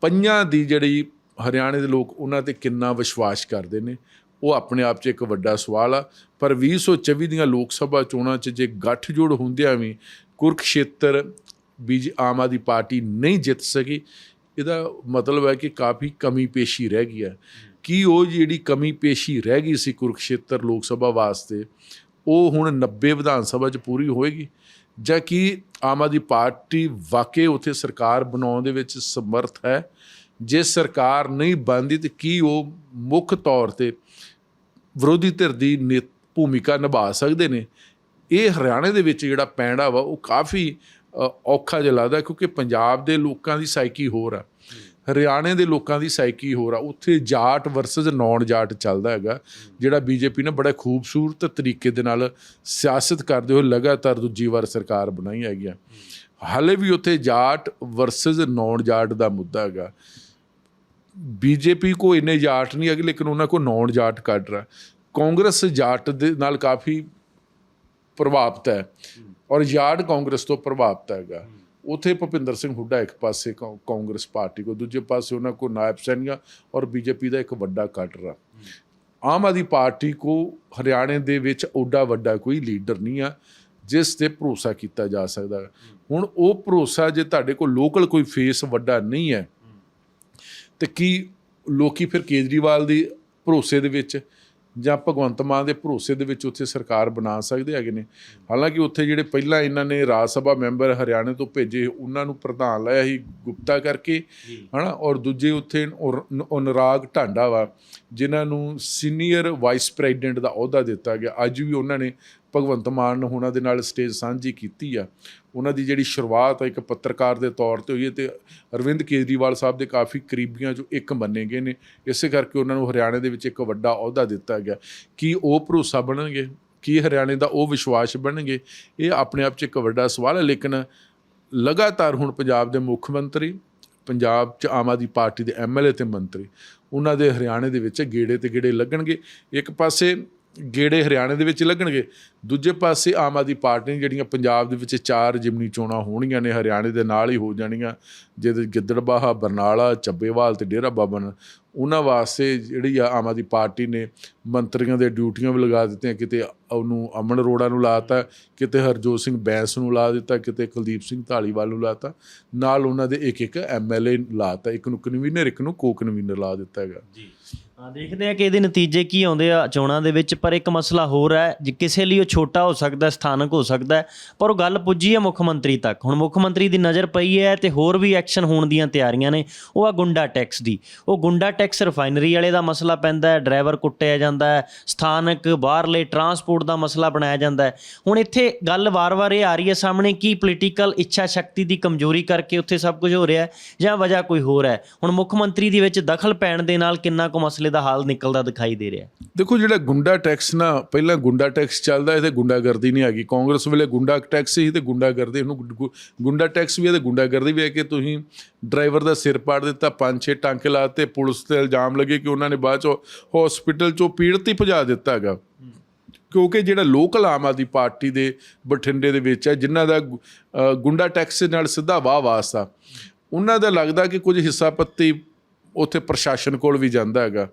ਪੰਜਾਂ ਦੀ ਜਿਹੜੀ ਹਰਿਆਣੇ ਦੇ ਲੋਕ ਉਹਨਾਂ ਤੇ ਕਿੰਨਾ ਵਿਸ਼ਵਾਸ ਕਰਦੇ ਨੇ, ਉਹ ਆਪਣੇ ਆਪ 'ਚ ਇੱਕ ਵੱਡਾ ਸਵਾਲ ਆ। ਪਰ 2024 ਦੀਆਂ ਲੋਕ ਸਭਾ ਚੋਣਾਂ 'ਚ ਜੇ ਗੱਠਜੋੜ ਹੁੰਦਿਆਂ ਵੀ ਕੁਰਕਸ਼ੇਤਰ ਬੀਜ ਆਮ ਆਦੀ ਪਾਰਟੀ ਨਹੀਂ ਜਿੱਤ ਸਕੀ ਇਹਦਾ ਮਤਲਬ ਹੈ ਕਿ ਕਾਫੀ ਕਮੀ ਪੇਸ਼ੀ ਰਹਿ ਗਈ ਹੈ। ਕੀ ਉਹ ਜਿਹੜੀ ਕਮੀ ਪੇਸ਼ੀ ਰਹਿ ਗਈ ਸੀ ਕੁਰਕਸ਼ੇਤਰ ਲੋਕ ਸਭਾ ਵਾਸਤੇ, ਉਹ ਹੁਣ 90 ਵਿਧਾਨ ਸਭਾ 'ਚ ਪੂਰੀ ਹੋਏਗੀ? ਜਾਂ ਕੀ ਆਮ ਆਦਮੀ ਪਾਰਟੀ ਵਾਕਈ ਉੱਥੇ ਸਰਕਾਰ ਬਣਾਉਣ ਦੇ ਵਿੱਚ ਸਮਰਥ ਹੈ? ਜੇ ਸਰਕਾਰ ਨਹੀਂ ਬਣਦੀ ਤੇ ਕੀ ਉਹ ਮੁੱਖ ਤੌਰ ਤੇ ਵਿਰੋਧੀ ਧਿਰ ਦੀ ਨੇ- ਭੂਮਿਕਾ ਨਿਭਾ ਸਕਦੇ ਨੇ? ਇਹ ਹਰਿਆਣੇ ਦੇ ਵਿੱਚ ਜਿਹੜਾ ਪੈਂਡਾ ਵਾ, ਉਹ ਕਾਫੀ ਔਖਾ ਜਿਹਾ ਲੱਗਦਾ ਕਿਉਂਕਿ ਪੰਜਾਬ ਦੇ ਲੋਕਾਂ ਦੀ ਸਾਈਕੀ ਹੋਰ ਆ। ਹਰਿਆਣੇ ਦੇ ਲੋਕਾਂ ਦੀ ਸਾਈਕੀ ਹੋਰ ਆ। ਉੱਥੇ ਜਾਟ ਵਰਸਸ ਨੌਨ ਜਾਟ ਚੱਲਦਾ ਹੈਗਾ, ਜਿਹੜਾ ਬੀਜੇਪੀ ਨੇ ਬੜਾ ਖੂਬਸੂਰਤ ਤਰੀਕੇ ਦੇ ਨਾਲ ਸਿਆਸਤ ਕਰਦੇ ਹੋਏ ਲਗਾਤਾਰ ਦੂਜੀ ਵਾਰ ਸਰਕਾਰ ਬਣਾਈ ਹੈਗੀ ਆ। ਹਾਲੇ ਵੀ ਉੱਥੇ ਜਾਟ ਵਰਸਸ ਨੌਨ ਜਾਟ ਦਾ ਮੁੱਦਾ ਹੈਗਾ। ਬੀਜੇਪੀ ਕੋ ਇੰਨੇ ਜਾਟ ਨਹੀਂ ਹੈਗੇ, ਲੇਕਿਨ ਉਹਨਾਂ ਕੋ ਨੌਨ ਜਾਟ ਕੱਢ ਰਿਹਾ ਕਾਂਗਰਸ ਜਾਟ ਦੇ ਨਾਲ ਕਾਫੀ ਪ੍ਰਭਾਵਿਤ ਹੈ। ਔਰ ਯਾਰਡ ਕਾਂਗਰਸ ਤੋਂ ਪ੍ਰਭਾਵਿਤ ਹੈਗਾ। ਉਥੇ ਭੁਪਿੰਦਰ ਸਿੰਘ ਹੁੱਡਾ ਇੱਕ ਪਾਸੇ ਕਾ- ਕਾਂਗਰਸ ਪਾਰਟੀ ਕੋ ਦੂਜੇ ਪਾਸੇ ਉਹਨਾਂ ਕੋ ਨਾਇਬ ਸੈਨੀਆ ਔਰ ਬੀਜੇਪੀ ਦਾ ਇੱਕ ਵੱਡਾ ਕਟਰ ਆਮ ਆਦਮੀ ਪਾਰਟੀ ਕੋ ਹਰਿਆਣੇ ਦੇ ਵਿੱਚ ਓਡਾ ਵੱਡਾ ਕੋਈ ਲੀਡਰ ਨਹੀਂ ਆ, ਜਿਸ ਤੇ ਭਰੋਸਾ ਕੀਤਾ ਜਾ ਸਕਦਾ ਹੁਣ ਉਹ ਭਰੋਸਾ ਜੇ ਤੁਹਾਡੇ ਕੋਲ ਲੋਕਲ ਕੋਈ ਫੇਸ ਵੱਡਾ ਨਹੀਂ ਹੈ, ਤੇ ਕੀ ਲੋਕੀ ਫਿਰ ਕੇਜਰੀਵਾਲ ਦੀ ਭਰੋਸੇ ਦੇ ਵਿੱਚ ਜਾਂ ਭਗਵੰਤ ਮਾਨ ਦੇ ਭਰੋਸੇ ਦੇ ਵਿੱਚ ਉੱਥੇ ਸਰਕਾਰ ਬਣਾ ਸਕਦੇ ਹੈਗੇ ਨੇ। ਹਾਲਾਂਕਿ ਉੱਥੇ ਜਿਹੜੇ ਪਹਿਲਾਂ ਇਹਨਾਂ ਨੇ ਰਾਜ ਸਭਾ ਮੈਂਬਰ ਹਰਿਆਣੇ ਤੋਂ ਭੇਜੇ ਉਹਨਾਂ ਨੂੰ ਪ੍ਰਧਾਨ ਲਾਇਆ ਸੀ ਗੁਪਤਾ ਕਰਕੇ ਹਨਾ? ਔਰ ਦੂਜੇ ਉੱਥੇ ਅਨੁਰਾਗ ਢਾਂਡਾ ਵਾ ਜਿਨ੍ਹਾਂ ਨੂੰ ਸੀਨੀਅਰ ਵਾਈਸ ਪ੍ਰੈਜ਼ੀਡੈਂਟ ਦਾ ਅਹੁਦਾ ਦਿੱਤਾ ਗਿਆ। ਅੱਜ ਵੀ ਉਹਨਾਂ ਨੇ ਭਗਵੰਤ ਮਾਨ ਨੇ ਉਹਨਾਂ ਦੇ ਨਾਲ ਸਟੇਜ ਸਾਂਝੀ ਕੀਤੀ ਆ। ਉਹਨਾਂ ਦੀ ਜਿਹੜੀ ਸ਼ੁਰੂਆਤ ਇੱਕ ਪੱਤਰਕਾਰ ਦੇ ਤੌਰ ਤੇ ਹੋਈ ਹੈ ਤੇ ਅਰਵਿੰਦ ਕੇਜਰੀਵਾਲ ਸਾਹਿਬ ਦੇ ਕਾਫੀ ਕਰੀਬੀਆਂ 'ਚੋਂ ਇੱਕ ਮੰਨੇ ਗਏ ਨੇ। ਇਸੇ ਕਰਕੇ ਉਹਨਾਂ ਨੂੰ ਹਰਿਆਣੇ ਦੇ ਵਿੱਚ ਇੱਕ ਵੱਡਾ ਅਹੁਦਾ ਦਿੱਤਾ ਗਿਆ। ਕੀ ਉਹ ਭਰੋਸਾ ਬਣਨਗੇ? ਕੀ ਹਰਿਆਣੇ ਦਾ ਉਹ ਵਿਸ਼ਵਾਸ ਬਣਨਗੇ? ਇਹ ਆਪਣੇ ਆਪ 'ਚ ਇੱਕ ਵੱਡਾ ਸਵਾਲ ਹੈ, ਲੇਕਿਨ ਲਗਾਤਾਰ ਹੁਣ ਪੰਜਾਬ ਦੇ ਮੁੱਖ ਮੰਤਰੀ, ਪੰਜਾਬ 'ਚ ਆਮ ਆਦਮੀ ਪਾਰਟੀ ਦੇ ਐਮਐਲਏ ਤੇ ਮੰਤਰੀ, ਉਹਨਾਂ ਦੇ ਹਰਿਆਣੇ ਦੇ ਵਿੱਚ ਗੇੜੇ ਤੇ ਗੇੜੇ ਲੱਗਣਗੇ। ਇੱਕ ਪਾਸੇ ਗੇੜੇ ਹਰਿਆਣੇ ਦੇ ਵਿੱਚ ਲੱਗਣਗੇ। ਦੂਜੇ ਪਾਸੇ ਆਮ ਆਦਮੀ ਪਾਰਟੀ ਨੇ ਜਿਹੜੀਆਂ ਪੰਜਾਬ ਦੇ ਵਿੱਚ ਚਾਰ ਜਿਮਨੀ ਚੋਣਾਂ ਹੋਣੀਆਂ ਨੇ, ਹਰਿਆਣੇ ਦੇ ਨਾਲ ਹੀ ਹੋ ਜਾਣੀਆਂ। ਜਿਹਦੇ ਗਿੱਦੜਬਾਹਾ ਬਰਨਾਲਾ ਚੱਬੇਵਾਲ ਤੇ ਡੇਰਾ ਬਾਬਾ ਨਾਨਕ ਉਹਨਾਂ ਵਾਸਤੇ ਜਿਹੜੀ ਆ ਆਮ ਆਦਮੀ ਪਾਰਟੀ ਨੇ ਮੰਤਰੀਆਂ ਦੇ ਡਿਊਟੀਆਂ ਵੀ ਲਗਾ ਦਿੱਤੀਆਂ। ਕਿਤੇ ਉਹਨੂੰ ਅਮਨ ਅਰੋੜਾ ਨੂੰ ਲਾਤਾ, ਕਿਤੇ ਹਰਜੋਤ ਸਿੰਘ ਬੈਂਸ ਨੂੰ ਲਾ ਦਿੱਤਾ, ਕਿਤੇ ਕੁਲਦੀਪ ਸਿੰਘ ਢਾਲੀਵਾਲ ਨੂੰ ਲਾਤਾ। ਨਾਲ ਉਹਨਾਂ ਦੇ ਇੱਕ ਇੱਕ ਐਮਐਲਏ ਲਾਤਾ, ਇੱਕ ਨੂੰ ਕਨਵੀਨਰ, ਇੱਕ ਨੂੰ ਕੋ ਕਨਵੀਨਰ ਲਾ ਦਿੱਤਾ ਹੈਗਾ। ਜੀ। ਹਾਂ, ਦੇਖਦੇ ਆ ਕਿ ਇਹਦੇ ਨਤੀਜੇ ਕੀ ਆਉਂਦੇ ਆ ਚੋਣਾਂ ਦੇ ਵਿੱਚ, ਪਰ ਇੱਕ ਮਸਲਾ ਹੋਰ ਹੈ, ਜੇ ਕਿਸੇ ਲਈ ਉਹ ਛੋਟਾ ਹੋ ਸਕਦਾ, ਸਥਾਨਕ ਹੋ ਸਕਦਾ ਪਰ ਉਹ ਗੱਲ ਪੁੱਜੀ ਹੈ ਮੁੱਖ ਮੰਤਰੀ ਤੱਕ। ਹੁਣ ਮੁੱਖ ਮੰਤਰੀ ਦੀ ਨਜ਼ਰ ਪਈ ਹੈ ਤੇ ਹੋਰ ਵੀ ਐਕਸ਼ਨ ਹੋਣ ਦੀਆਂ ਤਿਆਰੀਆਂ ਨੇ, ਉਹ ਆ ਗੁੰਡਾ ਟੈਕਸ ਦੀ। ਉਹ ਗੁੰਡਾ ਟੈਕਸ ਰਿਫਾਈਨਰੀ ਵਾਲੇ ਦਾ ਮਸਲਾ ਪੈਂਦਾ ਹੈ, ਡਰਾਈਵਰ ਕੁੱਟਿਆ ਜਾਂਦਾ ਹੈ, ਸਥਾਨਕ ਬਾਹਰਲੇ ਟਰਾਂਸਪੋਰਟ ਦਾ ਮਸਲਾ ਬਣਾਇਆ ਜਾਂਦਾ ਹੈ। ਹੁਣ ਇੱਥੇ ਗੱਲ ਵਾਰ-ਵਾਰ ਇਹ ਆ ਰਹੀ ਹੈ ਸਾਹਮਣੇ ਕੀ ਪੋਲੀਟੀਕਲ ਇੱਛਾ ਸ਼ਕਤੀ ਦੀ ਕਮਜ਼ੋਰੀ ਕਰਕੇ ਉੱਥੇ ਸਭ ਕੁਝ ਹੋ ਰਿਹਾ ਹੈ ਜਾਂ ਵਜ੍ਹਾ ਕੋਈ ਹੋਰ ਹੈ। ਹੁਣ ਮੁੱਖ ਮੰਤਰੀ ਦੀ ਵਿੱਚ ਦਖਲ ਪੈਣ ਦੇ ਨਾਲ ਕਿੰਨਾ ਕੁ ਮਸਲੇ ਦਾ ਹੱਲ ਨਿਕਲਦਾ ਦਿਖਾਈ ਦੇ ਰਿਹਾ ਦੇਖੋ, ਜਿਹੜਾ ਗੁੰਡਾ ਟੈਕਸ ਨਾ, ਪਹਿਲਾਂ ਗੁੰਡਾ ਟੈਕਸ ਚੱਲਦਾ ਇਹ ਤੇ ਗੁੰਡਾਗਰਦੀ ਨਹੀਂ ਹੈਗੀ। ਕਾਂਗਰਸ ਵੇਲੇ ਗੁੰਡਾ ਟੈਕਸ ਸੀ ਤੇ ਗੁੰਡਾਗਰਦੀ, ਇਹਨੂੰ ਗੁ- ਗੁੰਡਾ ਟੈਕਸ ਵੀ ਹੈ ਤੇ ਗੁੰਡਾਗਰਦੀ ਵੀ ਹੈ ਕਿ ਤੁਸੀਂ ਡਰਾਈਵਰ ਦਾ ਸਿਰ ਪਾੜ ਦਿੱਤਾ, ਪੰਜ ਛੇ ਟਾਂਕੇ ਲਾਤੇ ਪੁਲਿਸ ਤੇ ਇਲਜ਼ਾਮ ਲੱਗੇ ਕਿ ਉਹਨਾਂ ਨੇ ਬਾਅਦ ਚੋਂ ਹਸਪੀਟਲ ਚੋਂ ਪੀੜਤ ਹੀ ਭਜਾ ਦਿੱਤਾ ਹੈਗਾ। ਕਿਉਂਕਿ ਜਿਹੜਾ ਲੋਕਲ ਆਮ ਆਦਮੀ ਪਾਰਟੀ ਦੇ ਬਠਿੰਡੇ ਦੇ ਵਿੱਚ ਹੈ, ਜਿਨ੍ਹਾਂ ਦਾ ਗੁ- ਗੁੰਡਾ ਟੈਕਸ ਨਾਲ ਸਿੱਧਾ ਵਾਹ ਵਾਸਤਾ ਉਹਨਾਂ ਦਾ ਲੱਗਦਾ ਕਿ ਕੁਝ ਹਿੱਸਾ ਪੱਤੀ ਉੱਥੇ ਪ੍ਰਸ਼ਾਸਨ ਕੋਲ ਵੀ ਜਾਂਦਾ ਹੈਗਾ।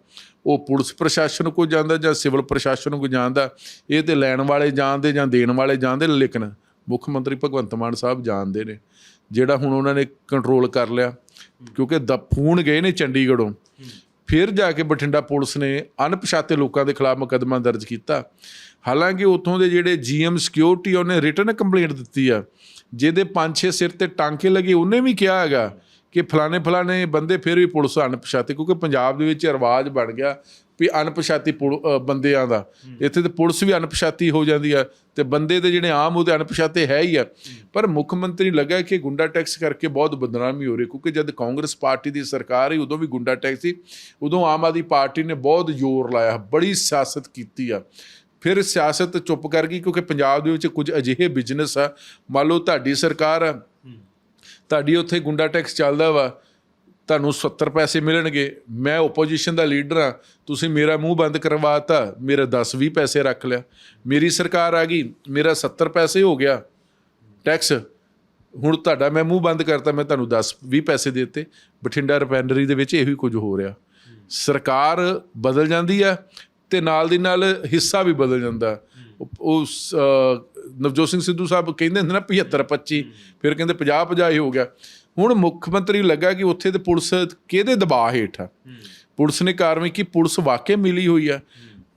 ਉਹ ਪੁਲਿਸ ਪ੍ਰਸ਼ਾਸਨ ਕੋਲ ਜਾਂਦਾ ਜਾਂ ਸਿਵਲ ਪ੍ਰਸ਼ਾਸਨ ਕੋਲ ਜਾਂਦਾ, ਇਹ ਤੇ ਲੈਣ ਵਾਲੇ ਜਾਣਦੇ ਜਾਂ ਦੇਣ ਵਾਲੇ ਜਾਣਦੇ ਲੇਕਿਨ ਮੁੱਖ ਮੰਤਰੀ ਭਗਵੰਤ ਮਾਨ ਸਾਹਿਬ ਜਾਣਦੇ ਨੇ। ਜਿਹੜਾ ਹੁਣ ਉਹਨਾਂ ਨੇ ਕੰਟਰੋਲ ਕਰ ਲਿਆ, ਕਿਉਂਕਿ ਦ ਫੋਨ ਗਏ ਨੇ ਚੰਡੀਗੜ੍ਹੋਂ। ਫਿਰ ਜਾ ਕੇ ਬਠਿੰਡਾ ਪੁਲਿਸ ਨੇ ਅਣਪਛਾਤੇ ਲੋਕਾਂ ਦੇ ਖਿਲਾਫ ਮੁਕੱਦਮਾ ਦਰਜ ਕੀਤਾ। ਹਾਲਾਂਕਿ ਉੱਥੋਂ ਦੇ ਜਿਹੜੇ ਜੀਐਮ ਸਿਕਿਉਰਿਟੀ ਉਹਨੇ ਰਿਟਨ ਕੰਪਲੇਂਟ ਦਿੱਤੀ ਆ, ਜਿਹਦੇ 5-6 ਸਿਰ ਤੇ ਟਾਂਕੇ ਲੱਗੇ, ਉਹਨੇ ਵੀ ਕਿਹਾ ਹੈਗਾ ਕਿ ਫਲਾਣੇ ਫਲਾਣੇ ਬੰਦੇ ਫਿਰ ਵੀ ਪੁਲਿਸ ਅਣਪਛਾਤੇ ਕਿਉਂਕਿ ਪੰਜਾਬ ਦੇ ਵਿੱਚ ਰਿਵਾਜ ਬਣ ਗਿਆ ਵੀ ਅਣਪਛਾਤੀ ਬੰਦਿਆਂ ਦਾ। ਇੱਥੇ ਤੇ ਪੁਲਿਸ ਵੀ ਅਣਪਛਾਤੀ ਹੋ ਜਾਂਦੀ ਆ ਤੇ ਬੰਦੇ ਤੇ ਜਿਹੜੇ ਆਮ ਉਹਦੇ ਅਣਪਛਾਤੇ ਹੈ ਹੀ ਆ। ਪਰ ਮੁੱਖ ਮੰਤਰੀ ਲੱਗਾ ਕਿ ਗੁੰਡਾ ਟੈਕਸ ਕਰਕੇ ਬਹੁਤ ਬਦਨਾਮੀ ਹੋ ਰਹੀ ਕਿਉਂਕਿ ਜਦ ਕਾਂਗਰਸ ਪਾਰਟੀ ਦੀ ਸਰਕਾਰ ਹੀ ਉਦੋਂ ਵੀ ਗੁੰਡਾ ਟੈਕਸ ਸੀ ਉਦੋਂ ਆਮ ਆਦਮੀ ਪਾਰਟੀ ਨੇ ਬਹੁਤ ਜ਼ੋਰ ਲਾਇਆ ਬੜੀ ਸਿਆਸਤ ਕੀਤੀ ਆ। ਫਿਰ ਸਿਆਸਤ ਚੁੱਪ ਕਰ ਗਈ ਕਿਉਂਕਿ ਪੰਜਾਬ ਦੇ ਵਿੱਚ ਕੁਝ ਅਜਿਹੇ ਬਿਜ਼ਨਸ ਆ ਮੰਨ ਲਓ ਤੁਹਾਡੀ ਸਰਕਾਰ ਆ ਤੁਹਾਡੀ ਉੱਥੇ ਗੁੰਡਾ ਟੈਕਸ ਚੱਲਦਾ ਵਾ, ਤੁਹਾਨੂੰ 70 ਪੈਸੇ ਮਿਲਣਗੇ, ਮੈਂ ਓਪੋਜੀਸ਼ਨ ਦਾ ਲੀਡਰ ਆ ਤੁਸੀਂ ਮੇਰਾ ਮੂੰਹ ਬੰਦ ਕਰਵਾਤਾ, ਮੇਰਾ 10 20 ਪੈਸੇ ਰੱਖ ਲਿਆ। ਮੇਰੀ ਸਰਕਾਰ ਆ ਗਈ, ਮੇਰਾ 70 ਪੈਸੇ ਹੋ ਗਿਆ ਟੈਕਸ, ਹੁਣ ਤੁਹਾਡਾ ਮੈਂ ਮੂੰਹ ਬੰਦ ਕਰਤਾ, ਮੈਂ ਤੁਹਾਨੂੰ 10 20 ਪੈਸੇ ਦੇ ਦਿੱਤੇ। ਬਠਿੰਡਾ ਰਿਫਾਈਨਰੀ ਦੇ ਵਿੱਚ ਇਹੀ ਕੁਝ ਹੋ ਰਿਹਾ। ਸਰਕਾਰ ਬਦਲ ਜਾਂਦੀ ਆ ਤੇ ਨਾਲ ਦੀ ਨਾਲ ਹਿੱਸਾ ਵੀ ਬਦਲ ਜਾਂਦਾ। ਉਸ ਨਵਜੋਤ ਸਿੰਘ ਸਿੱਧੂ ਸਾਹਿਬ ਕਹਿੰਦੇ ਹੁੰਦੇ ਨਾ 75 25 ਫਿਰ ਕਹਿੰਦੇ 50 50 ਹੀ ਹੋ ਗਿਆ। ਹੁਣ ਮੁੱਖ ਮੰਤਰੀ ਲੱਗਾ ਕਿ ਉੱਥੇ ਤੇ ਪੁਲਿਸ ਕਿਹਦੇ ਦਬਾਅ ਹੇਠ ਆ? ਪੁਲਿਸ ਨੇ ਕਾਰਵਾਈ ਕੀ ਪੁਲਿਸ ਵਾਕਿਆ ਮਿਲੀ ਹੋਈ ਆ।